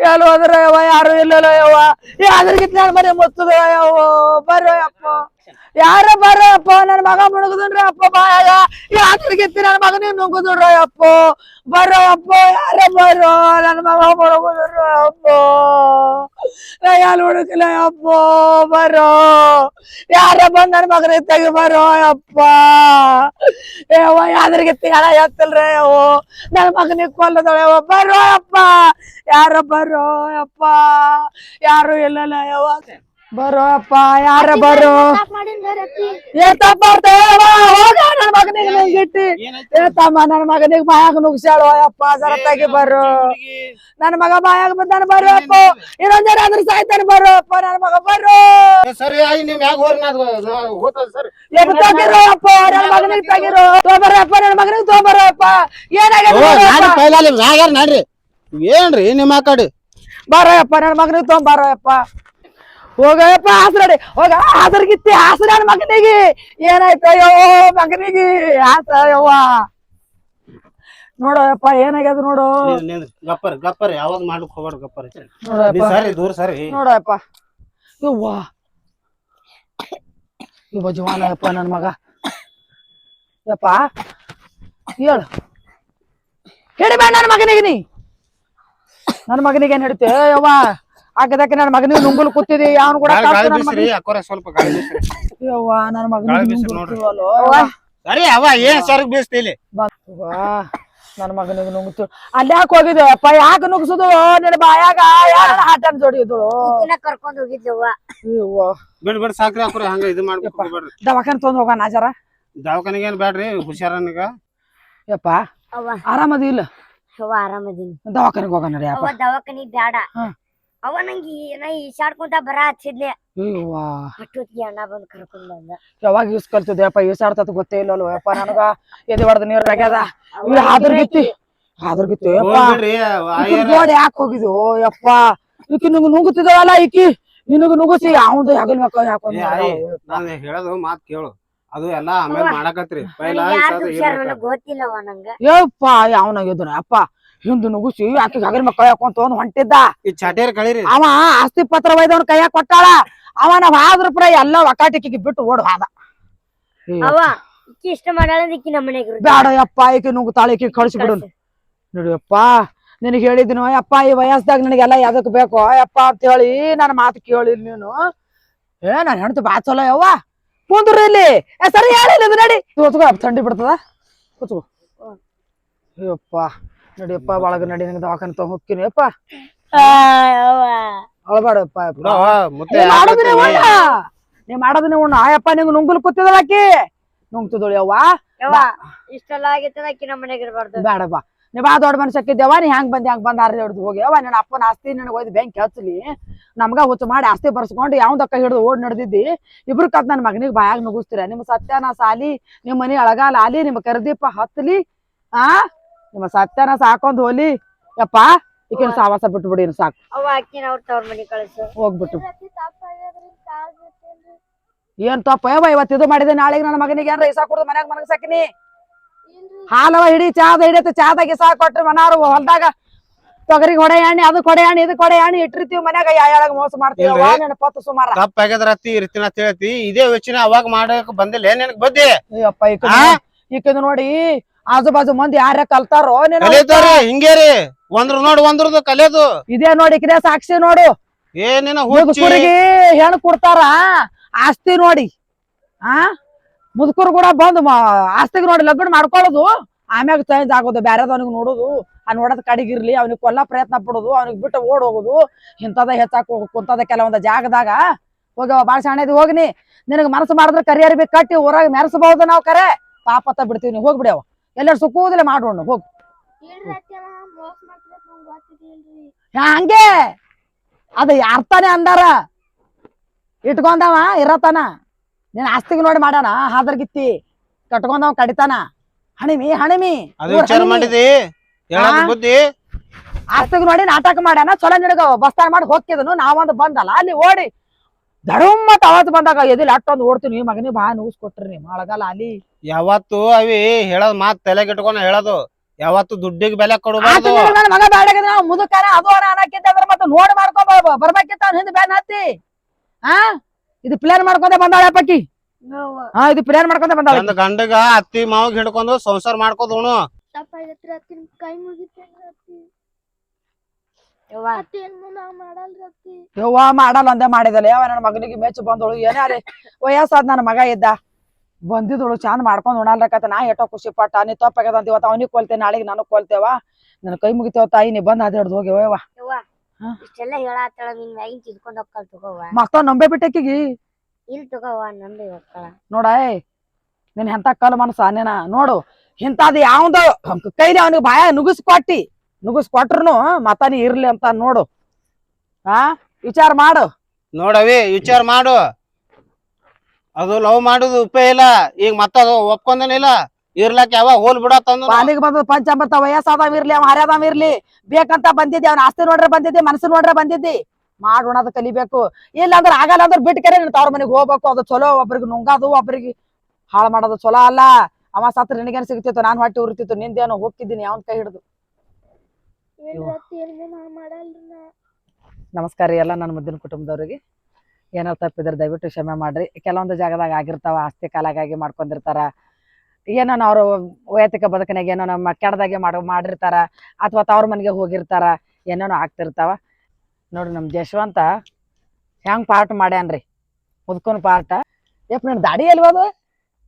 ಎಲ್ಲೋ ಯಾವ ಯಾರು ಇಲ್ಲಲ್ಲ ಯವ್ವ. ಯಾವ್ದ್ರಗಿತ್ ನನ್ನ ಮನೆ ಮುತ್ತದ, ಯವ್ವ ಬರೋ ಅಪ್ಪ ಯಾರ ಬರ್ರೋ ಅಪ್ಪ ನನ್ನ ಮಗ ಮುಳುಗುದನ್ರಿ ಅಪ್ಪ ಬಾಯಾಗ ಯಾವ್ದ್ರಗಿತ್ತು ನನ್ನ ಮಗನೇ ನುಂಗುದ್ರಿ ಅಪ್ಪ ಬರ್ರೋ ಅಪ್ಪ ಯಾರ ಬರ್ರೋ ನನ್ನ ಮಗ ಮುಳುಗುದ್ರ ಅಪ್ಪ ನಾ ಯಾರು ಹುಡುಕಿಲ್ಲ ಅಪ್ಪ ಬರ್ರೋ ಯಾರ ಬಂದ್ ನನ್ನ ಮಗನೇ ತೆಗಿ ಬರ್ರೋ ಅಪ್ಪ ಯವ್ವ ಯಾವ್ದ್ರಗಿತ್ತು ಹಣ ಎತ್ತಲ್ರಿ ಯವ್ವ ನನ್ನ ಮಗನಿಗೆ ಕೊಲ್ಲದಳ ಯವ್ವ ಬರ್ರೋ ಅಪ್ಪ ಯಾರ ಬರೋ ಅಪ್ಪ ಯಾರು ಇಲ್ಲಲ್ಲ ಯವ್ವ ಬರೋ? ಅಪ್ಪ ಯಾರ ಬರೋ ಏತಪ್ಪ ಹೋಗ ನನ್ನ ಮಗನಿಗೆ ನಂಗಿಟ್ಟಿ ಏತಮ್ಮ ನನ್ನ ಮಗನಿಗೆ ಬಾಯಾಗ ನುಗ್ಸಾಳು ಅಪ್ಪ ಸರತ್ತಾಗಿ ತೆಗಿ ಬರೋ. ನನ್ನ ಮಗ ಬಾಯಾಗ ಬಂದಾನ ಬರೋ ಅಪ್ಪ ಇನ್ನೊಂದ್ ಜನ ಅದ್ರ ಸಾಯ್ತಾನೆ ಬರೋ ಅಪ್ಪ ನನ್ನ ಮಗ ಬರೋ. ಸರಿ ಆಯ್ ನಿಮ್ ಯಾಕೆ ಹೋರಿ ನಾ ಹೋಗ್ತದ ಸರ್. ಅಪ್ಪ ನನ್ನ ಮಗನಿಗೆ ತಗಿರೋ. ತೊಂಬರೋ ಅಪ್ಪ ನನ್ನ ಮಗನಿಗೆ ತೊಂಬರೋ ಅಪ್ಪ ಅಪ್ಪ. ಪೈಲಾಲಿ ನಡ್ರಿ. ಏನ್ರಿ ನಿಮ್ಮ ಕಡೆ? ಬಾರಯ್ಯಪ್ಪ ನನ್ನ ಮಗನಿಗೆ ತೊಗೊಂಬಾರಯ್ಯಪ್ಪ ಹೋಗಯ್ಯಪ್ಪ ಹಾಸ್ರಡಿ ಹೋಗ ಹಾಸರ್ಗಿತ್ತಿ ಹಾಸ್ರ ನನ್ನ ಮಗನಿಗೆ. ಏನಾಯ್ತು ಅಯ್ಯೋ ಮಗನಿಗೆ. ಹಾಸ ಯವ್ವ ನೋಡಪ್ಪ ಏನಾಗ್ಯದ ನೋಡು. ಗಪ್ಪರ್ ಗಪ್ಪರ್. ಯಾವಾಗ ಮಾಡ್ಲಿಕ್ ಹೋಗ್ಬಾರ್ದು ಗಪ್ಪರ್ ಸರಿ ದೂರ ಸರಿ. ನೋಡಪ್ಪ ಯವ್ವ. ಇವ ಜವಾನಯಪ್ಪ ನನ್ನ ಮಗ. ಯಪ್ಪ ಹೇಳು. ಹಿಡಿಬೇಡ ನನ್ನ ಮಗನಿಗೆ ನೀ. ನನ್ನ ಮಗನಿಗೆ ಏನ್ ಹಿಡಿತೆ? ಯವ್ವ. ಹಾಕದಕ್ಕೆ ನನ್ನ ಮಗನಿಗೆ ನುಂಗುಲ್ ಕೂತಿದೆ ಅವ್ನು ಕೂಡ ಗಾಳಿ ಬೀಸ್ರಿ. ಅಕ್ಕೋರ ಸ್ವಲ್ಪ ಗಾಳಿ ಬೀಸ್ರಿ. ಯವ್ವ ನನ್ನ ಗಾಳಿ ಮಗನಿಗೆ ಬೀಸ್ರಿ ನೋಡ್ರಿ. ಸರಿ ಅವ ಏನ್ ಸರ್ಗ್ ಬೀಸ್ತಿ ಇಲ್ಲಿ? ನನ್ನ ಮಗನಿಗೆ ನುಂಗ್ತು ಅಲ್ಲಿ ಯಾಕೆ ಹೋಗಿದ್ದೆ ಅಪ್ಪ ಯಾಕೆ ನುಗ್ಸುದು? ನಿನ್ನ ಬಾಯಾಗ ಯಾರ ಹಾಟನ್ ಕರ್ಕೊಂಡು ಹೋಗಿದ್ದೆ ಹೋಗಿದ್ದೆವ್ವ ಯವ್ವ. ಬಿಡ್ ಬಿಡ್ ಸಾಕ್ರಿ ಹಾಕೋರಿ ಹಂಗ ಇದು ಮಾಡ್ಬೇಕು ದವಾಖಾನೆ ತೊಗೊಂಡ್ ಹೋಗೋಣ ಜರ ದವಾಖಾನೆಗೆ ಏನ್ ಬ್ಯಾಡ್ರಿ ಹುಷಾರನಿಗ? ಯಪ್ಪ ಆರಾಮದಿ ಇಲ್ಲ? ಅವ್ವ ಆರಾಮದೀನಿ. ದವಾಖಾನಿಗೆ ಹೋಗೋಣ ನಡಿ ಅಪ್ಪ ಅವ್ವ ದವಾಖಾನಿ ಬ್ಯಾಡ. ಹಾ. ಅವ ನಂಗೆ ಏನ ಈಸಾಡ್ಕೊಂತ ಬರ ಹಚ್ಚಿದ್ಲೆ ಅಯ್ಯವ್ವ ಅಷ್ಟೊತ್ತಿಗೆ ಅಣ್ಣ ಬಂದು ಕರ್ಕೊಂಡ್ ಬಂದ. ಯಾವಾಗ ಯೂಸ್ ಕಲ್ತಿದ್ಯಪ್ಪ ಈಸಾಡ್ತದ ಗೊತ್ತೇ ಇಲ್ಲ ಅಲ್ವಪ್ಪ ನನಗ ಎದೆ ಹೊಡೆದ ನೀರ್ ಆಗ್ಯದ. ಇವ್ ಹಾದ್ರಗಿತ್ತಿ ಹಾದ್ರಗಿತ್ತು ಯಪ್ಪ. ನೋಡಿ ಯಾಕೆ ಹೋಗಿದ್ವು ಯಪ್ಪ. ಈಕಿ ನಿಮ್ಗೆ ನುಗ್ಗುತ್ತಿದ್ದಾವಲ್ಲ ಈಕಿ. ನಿನಗ ನುಗ್ಗಿಸಿ ಅವನು ಹಗಲ್ ಮಕ್ಕ ಏ, ನಾನು ಹೇಳೋದು ಮಾತ್ ಕೇಳು. ಅದು ಎಲ್ಲ ಆಮೇಲೆ ಮಾಡಕತ್ರಿ. ಗೊತ್ತಿಲ್ಲವ ನಂಗ. ಯಪ್ಪ ಯಾವನಾಗಿದ್ದನ ಅಪ್ಪ ಹಿಂದ್ ನುಗುಸಿ ಆಕಿ ಹಗಲ್ ಮಕ್ಕಳ ಹಾಕೊಂತ ಒಂದ್ ಹೊಂಟಿದ್ದ. ಈ ಚಾಟೇರ್ ಕಳಿರಿ. ಅವ ಆಸ್ತಿ ಪತ್ರ ಒಯ್ದವನ್ ಕೈಯಾಗ ಕೊಟ್ಟಾಳ. ಅವ ನಾವ್ ಆದ್ರ ಪ್ರ ಎಲ್ಲ ಒಕ್ಕಾಟಿಕಿಗೆ ಬಿಟ್ಟು ಓಡ್ ಹಾದ. ಅವ ಇಕ್ಕಿ ಇಷ್ಟ ಮಾಡಾಳ ಇಕ್ಕಿ ನಮ್ಮ ಮನೆಗೆ ಬ್ಯಾಡ ಯಪ್ಪ ಈಕೆ ನುಗ್ಗುತ್ತಾಳ ಈಕಿ ಕಳ್ಸಿ ಬಿಡು. ನೋಡಿಯಪ್ಪ ನಿನಗೆ ಹೇಳಿದ್ನು ಯಪ್ಪ ಈ ವಯಸ್ಸದಾಗ ನನಗೆಲ್ಲ ಯಾವ್ದಕ್ ಬೇಕು? ಯಪ್ಪ ಅಂತ ಹೇಳಿ ನನ್ನ ಮಾತು ಕೇಳಿ ನೀನು. ಏ ನಾನು ಹೆಣ್ತು ಬಾ ಚಲೋ ಯವ್ವ. ಕುಂದ್ರಿ ಇಲ್ಲಿ. ಏ ಸರಿ ಹೇಳಿ ನಡಿ. ಕೂತ್ಕೋ ಥಂಡಿ ಬಿಡ್ತದ. ಕೂತ್ಕೋ ಅಯ್ಯಪ್ಪ. ನಡಿಯಪ್ಪ ಒಳಗ ನಡಿ ನಂಗೆ ದವಾಖಾನೆ ತಗೊಂಡ್ ಹೋಗ್ತೀನಿ ಅಪ್ಪ ಅಳಬಾಡಪ್ಪ ಮಾಡೋದನ್ನೇ? ಉಣ್ಣ. ನೀ ಮಾಡೋದನ್ನೇ ಉಣ್ಣ. ಆಯಪ್ಪ ನಿಂಗೆ ನುಂಗುಲ್ ಕೂತಿದಳ ಆಕಿ. ನುಂಗ್ತಿದಳು ಯವ್ವ. ಯವ್ವ ಇಷ್ಟೆಲ್ಲ ಆಗೈತದ ಅಕ್ಕಿ ನಮ್ಮ ಮನೆಗೆ ಇರ್ಬಾರ್ದು. ಬೇಡಪ್ಪ ನೀ ಬಾ ದೊಡ್ಡ ಮನುಷ್ಯಕ್ಕಿದ್ದೇವ ನೀ ಹೆಂಗ್ ಬಂದಿ ಹಂಗ್ ಬಂದ್ ಹರಿದು ಹಿಡ್ದು ಹೋಗಿ. ಯವ್ವ ನನ್ನ ಅಪ್ಪನ ಆಸ್ತಿ ನನಗೆ ಒಯ್ದು ಬ್ಯಾಂಕ್ ಹಚ್ಚಲಿ. ನಮ್ಗ ಹುಚ್ಚು ಮಾಡಿ ಆಸ್ತಿ ಬರ್ಸ್ಕೊಂಡು ಯಾವ್ದಕ್ಕ ಹಿಡಿದು ಓಡ್ ನಡೆದಿದ್ದಿ. ಇಬ್ರು ಕತ್ ನನ್ನ ಮಗನಿಗೆ ಬಾಯಾಗ ನುಗ್ಗಿಸ್ತೀರ. ನಿಮ್ಮ ಸತ್ಯನ ಸಾಲಿ ನಿಮ್ ಮನಿ ಅಳಗಾಲ ಆಲಿ ನಿಮ್ಮ ಕರ್ದೀಪ ಹತ್ತಲಿ ಆ? ನಿಮ್ಮ ಸತ್ಯನ ಸಾಕೊಂದ್ ಹೋಲಿ. ಯಪ್ಪ ಈಕಿನ ಸಾವಾಸ ಬಿಟ್ಟು ಬಿಡಿ ಇನ್ನು ಸಾಕು. ಅವ್ವ ಅಕ್ಕಿನ ಅವ್ರ ತವ್ರ ಮನೆ ಕಳಿಸು. ಹೋಗ್ಬಿಟ್ಟು. ಏನ್ ತಪ್ಪ ಯವ್ವ ಇವತ್ತು ಇದು ಮಾಡಿದೆ ನಾಳೆಗೆ ನನ್ನ ಮಗನಿಗೆ ಏನ್ರ ಇಸಾ ಕೊಡ್ದು ಮನ್ಯಾಗ ಮನಗ್ ಸಾಕಿನಿ ಹಾಲವ ಹಿಡಿ ಚಾದ ಹಿಡಿಯತ್ತ ಚಾದಾಗ ಇಸಾ ಕೊಟ್ರಿ ಮನಾರು ಹೊಲ್ದಾಗ ತೊಗರಿಗೆ ಹೊಡೆ ಎಣ್ಣೆ ಅದು ಕೊಡೆ ಎಣ್ಣೆ ಇದು ಕೊಡೆ ಎಣ್ಣೆ ಇಟ್ಟಿರ್ತೀವಿ ಮನ್ಯಾಗ ಯಾವಾಗ ಮೋಸ ಮಾಡ್ತೀವಿ ಇಲ್ರಿ. ನೆನಪತ್ತು ಸುಮಾರ. ತಪ್ಪ ಆಗ್ಯದ್ರ ಅತ್ತಿ ಇರ್ತೀನಿ ಅಂತ ಹೇಳ್ತಿ ಇದೇ ಯೋಚನೆ ಅವಾಗ ಮಾಡಕ್ ಬಂದಿಲ್ಲ ನಿನಗ್ ಬದ್ದಿ ಅಯ್ಯಪ್ಪ ಈಕ ಆ? ಈಕದು ನೋಡಿ ಆಜು ಬಾಜು ಮಂದಿ ಯಾರ ಕಲ್ತಾರೋ ಹಿಂಗೇರಿ ಒಂದ್ರು ನೋಡ್ ಒಂದ್ರದ್ದು ಕಲಿಯೋದು. ಇದೇ ನೋಡಿ ಇಕಿದೇ ಸಾಕ್ಷಿ ನೋಡು. ಏನೇನ ಹುಡುಗಿ ಹೆಣ್ ಕೊಡ್ತಾರ ಆಸ್ತಿ ನೋಡಿ. ಆ? ಮುದುಕರು ಕೂಡ ಬಂದು ಆಸ್ತಿಗೆ ನೋಡಿ ಲಗ್ನ ಮಾಡ್ಕೊಳ್ಳೋದು. ಆಮ್ಯಾಗ ಚೇಂಜ್ ಆಗೋದು ಬ್ಯಾರೆದವನಿಗೆ ನೋಡೋದು. ಆ ನೋಡೋದ್ ಕಡಿಗಿರ್ಲಿ ಅವ್ನಿಗೆ ಕೊಲ್ಲ ಪ್ರಯತ್ನ ಪಡೋದು ಅವ್ನಿಗೆ ಬಿಟ್ಟು ಓಡ್ ಹೋಗೋದು. ಇಂಥದ ಹೆಚ್ಚಾಕ್ ಹೋಗ್ ಕುಂತದ ಕೆಲವೊಂದು ಜಾಗದಾಗ. ಹೋಗವ ಬಾಳ ಶಾಣೆದಿ ಹೋಗ್ನಿ. ನಿನಗೆ ಮನಸ್ಸು ಮಾಡಿದ್ರೆ ಕರಿಯರ್ ಬಿ ಕಟ್ಟಿ ಊರಾಗ ಮೆರೆಸಬಹುದು ನಾವು ಕರೆ. ಪಾಪತ್ತ ಬಿಡ್ತೀವಿ ನೀವು ಹೋಗ್ಬಿಡ್ಯಾವ ಎಲ್ಲರೂ ಸುಕ್ಕುವುದಿಲ್ಲ ಮಾಡೋಣ ಹೋಗಿ. ಹಂಗೆ. ಅದು ಯಾರ್ತಾನೆ ಅಂದಾರ? ಇಟ್ಕೊಂಡವ ಇರತಾನ ನೀನ್ ಆಸ್ತಿಗೆ ನೋಡಿ ಮಾಡ್ಯಾನ ಹಾದ್ರಗಿತ್ತಿ ಕಟ್ಕೊಂಡವ ಕಡಿತಾನ. ಹಣಿಮಿ ಹಣಿಮಿ? ಬುದ್ಧಿ? ಆಸ್ತಿಗೆ ನೋಡಿ ನಾಟಕ ಮಾಡ್ಯಾನ ಚಲೋ ನಿನಗ ಬಸ್ತಾನ ಮಾಡಿ ಹೋಗ್ತಿದನು ನಾವೊಂದು ಬಂದಲ್ಲ ಅಲ್ಲಿ ಓಡಿ. ಧಡುಮ್ ಮತ್ ಅವತ್ ಬಂದಾಗ ಎದಿಲ್ ಅಟ್ಟೊಂದು ಓಡ್ತೀನಿ ಮಗನಿ ಬಾ ನೂಸ್ ಕೊಟ್ರಿ ನೀವು ಅಳಗಲ್ಲ ಅಲ್ಲಿ. ಯಾವತ್ತು ಅವಿ ಹೇಳೋದ್ ಮಾತ್ ತಲೆಗೆ ಇಟ್ಕೊಂಡು ಹೇಳೋದು. ಯಾವತ್ತು ದುಡ್ಡಿಗೆ ಬೆಲೆ ಕೊಡಬಾರ್ದು ನನ್ನ ಮಗ ಬ್ಯಾಡಗ ನಾವು ಮುದುಕನ ಅದು ಅನ ಅನ್ನಕ್ಕಿಂತ ಅಂದ್ರೆ ಮತ್ತೆ ನೋಡ್ ಮಾಡ್ಕೊಂಡ್ ಬರ್ಬೇಕಿತ್ತ ಅವ್ನ ಹಿಂದೆ ಬ್ಯಾನ್ ಹತ್ತಿ. ಆ? ಇದು ಪ್ಲಾನ್ ಮಾಡ್ಕೊಂಡೆ ಬಂದಾಳ ಪಕ್ಕಿ ಹಾ ಇದು ಪ್ಲಾನ್ ಮಾಡ್ಕೊಂಡೆ ಬಂದಾಳ ಒಂದ್ ಗಂಡಗ ಅತ್ತಿ ಮಾವಿಗೆ ಹಿಡ್ಕೊಂಡು ಸಂಸಾರ ಮಾಡ್ಕೋದ್ ಕೈ ಅತ್ತಿ ಯವ್ವ. ಮಾಡಲ್ಲ ಅಂದೆ ಮಾಡಿದಲ್ಲ. ಯಾವ ನನ್ನ ಮಗನಿಗೆ ಮೆಚ್ಚು ಬಂದಳು. ಏನೇ ಅಲ್ಲಿ ವಯಸ್ಸಾದ ನನ್ನ ಮಗ ಇದ್ದ. ಬಂದಿದ್ದಳು ಚಂದ ಮಾಡ್ಕೊಂಡ್ ಉಣಾಲ್ರಕತ್ತ ನಾ ಎಷ್ಟೋ ಖುಷಿ ಪಟ್ಟ. ನೀ ತಪ್ಪಾಗ್ಯದ ಅಂತ ಇವತ್ತು ಅವನಿಗೆ ಕೊಲ್ತೇನೆ ನಾಳೆಗೆ ನಾನು ಕೊಲ್ತೇವ ನನ್ನ ಕೈ ಮುಗಿತೇವ ತಾಯಿ ನೀ ಬಂದ ಹದಿಡ್ದ ಹೋಗಿ ಹೋಗ್ಯವ ಯವ್ವ? ಇಷ್ಟೆಲ್ಲ ನಿನ್ ತಗೋವ ಮಕ್ತ ನಂಬೆ ಬಿಟ್ಟಕ್ಕಿಗಿ ಇಲ್ಲಿ ತಗೋವ ನಂಬಿ ಹೋಗ್ಕಳ ನೋಡ ನಿನ್ ಎಂತ ಕಲ್ ಮನಸ್ಸ? ನೇನ ನೋಡು ಇಂಥದ್ ಯಾವ್ದು ಕೈಲಿ ಅವನಿಗೆ ಬಾಯ ನುಗ್ಗಿಸ್ ಕೊಟ್ಟಿ ಕೊಟ್ರು ಮತಾನಿ ಇರ್ಲಿ ಅಂತ ನೋಡು. ಆ? ವಿಚಾರ ಮಾಡು. ನೋಡವಿ ವಿಚಾರ ಮಾಡು. ಅದು ಲವ್ ಮಾಡುದು ಉಪಯೋಗ ಇಲ್ಲ. ಈಗ ಮತ್ತ ಅದು ಒಪ್ಕೊಂಡನಿಲ್ಲ ಇರ್ಲಕ್ ಯಾವ ಹೋಲ್ ಬಿಡತ್ತಂದು ಬಂದ್ ಬಂದ ಪಂಚಾಮೃತ ವಯಸ್ಸಾದವ ಇರ್ಲಿ ಅವ ಹರ್ಯಾದವ ಇರ್ಲಿ. ಬೇಕಂತ ಬಂದಿದ್ದಿ ಅವ್ನ ಆಸ್ತಿ ನೋಡ್ರೆ ಬಂದಿದ್ದಿ ಮನಸ್ಸು ನೋಡ್ರೆ ಬಂದಿದ್ದಿ. ಮಾಡೋಣ ಅದ ಕಲಿಬೇಕು. ಇಲ್ಲ ಅಂದ್ರೆ ಆಗಲ್ಲ ಅಂದ್ರೆ ಬಿಟ್ಟು ಕರೆ ನೀನ್ ತವ್ರ ಮನೆಗೆ ಹೋಗ್ಬೇಕು. ಅದು ಚಲೋ ಒಬ್ರಿಗೆ ನುಂಗದು ಒಬ್ರಿಗೆ ಹಾಳು ಮಾಡೋದು ಚಲೋ ಅಲ್ಲ. ಅವ ಸತ್ರ ನಿನಗೇನು ಸಿಗ್ತಿತ್ತು? ನಾನ್ ಹೊಟ್ಟೆ ಉರಿತಿತ್ತು. ನಿಂದೇನು ಹೋಗ್ತಿದ್ದೀನಿ ಅವನ್ ಕೈ ಹಿಡಿದು ಏನ್ರಿ ಅತ್ತಿ ಏನ್ ಮುಂದ ಮಾಡಲ್ರಿ ನಾ ನಮಸ್ಕಾರ ರೀ ಎಲ್ಲ ನನ್ನ ಮುದ್ದಿನ ಕುಟುಂಬದವ್ರಿಗೆ. ಏನಾರು ತಪ್ಪಿದ್ರೆ ದಯವಿಟ್ಟು ಕ್ಷಮೆ ಮಾಡ್ರಿ. ಕೆಲವೊಂದು ಜಾಗದಾಗ ಆಗಿರ್ತಾವ ಆಸ್ತಿ ಕಾಲಾಗಾಗಿ ಮಾಡ್ಕೊಂಡಿರ್ತಾರ. ಏನೋ ಅವ್ರ ವೈಯಕ್ತಿಕ ಬದುಕಿನಾಗ ಏನೋ ನಮ್ಮ ಕೆಡದಾಗೆ ಮಾಡ ಮಾಡಿರ್ತಾರ ಅಥವಾ ತವ್ರ ಮನೆಗೆ ಹೋಗಿರ್ತಾರ ಏನೇನೋ ಆಗ್ತಿರ್ತಾವ. ನೋಡ್ರಿ ನಮ್ಮ ಜಶವಂತ ಹೆಂಗ್ ಪಾರ್ಟ್ ಮಾಡ್ಯಾನ್ರಿ ಮುದ್ಕೊಂಡ್ ಪಾರ್ಟ. ಯಪ್ಪ ನನ್ನ ದಾಡಿ ಅಲ್ವಾ ಅದು?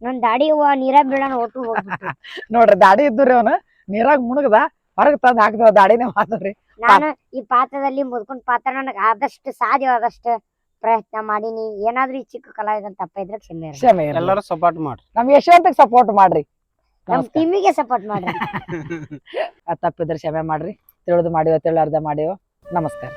ನನ್ನ ದಾಡಿ ನೀರಾಗ ನೀರ ಬೀಳಣ ಒಟ್ಟು ನೋಡ್ರಿ ದಾಡಿ ಇದ್ದುರಿ ಅವನು. ನೀರಾಗ ಮುಣಗದ. ಹೊರಗೆ ತಂದ್ ಹಾಕ್ದವ ದಾಡಿನೇ ನಾನು ಈ ಪಾತ್ರದಲ್ಲಿ ಮುದ್ಕೊಂಡ್ ಪಾತ್ರ ನನಗ ಆದಷ್ಟು ಸಾಧ್ಯವಾದಷ್ಟು ಪ್ರಯತ್ನ ಮಾಡೀನಿ. ಏನಾದ್ರೂ ಈ ಚಿಕ್ಕ ಕಲಾವಿದನ್ ತಪ್ಪ ಇದ್ರೆ ಕ್ಷಮೆ ಇರ್ಲಿ. ಕ್ಷಮೆ ಇರ್ಲಿ. ಎಲ್ಲರೂ ಸಪೋರ್ಟ್ ಮಾಡ್ರಿ. ನಮ್ ಯಶವಂತ ಸಪೋರ್ಟ್ ಮಾಡ್ರಿ. ನಮ್ ನಮಸ್ಕಾರ. ಟೀಮಿಗೆ ಸಪೋರ್ಟ್ ಮಾಡ್ರಿ. ಆ ತಪ್ಪಿದ್ರೆ ಕ್ಷಮೆ ಮಾಡ್ರಿ. ತಿಳಿದು ಮಾಡಿವ ತಿಳಿಲಾರ್ದ ಮಾಡಿವ ನಮಸ್ಕಾರ.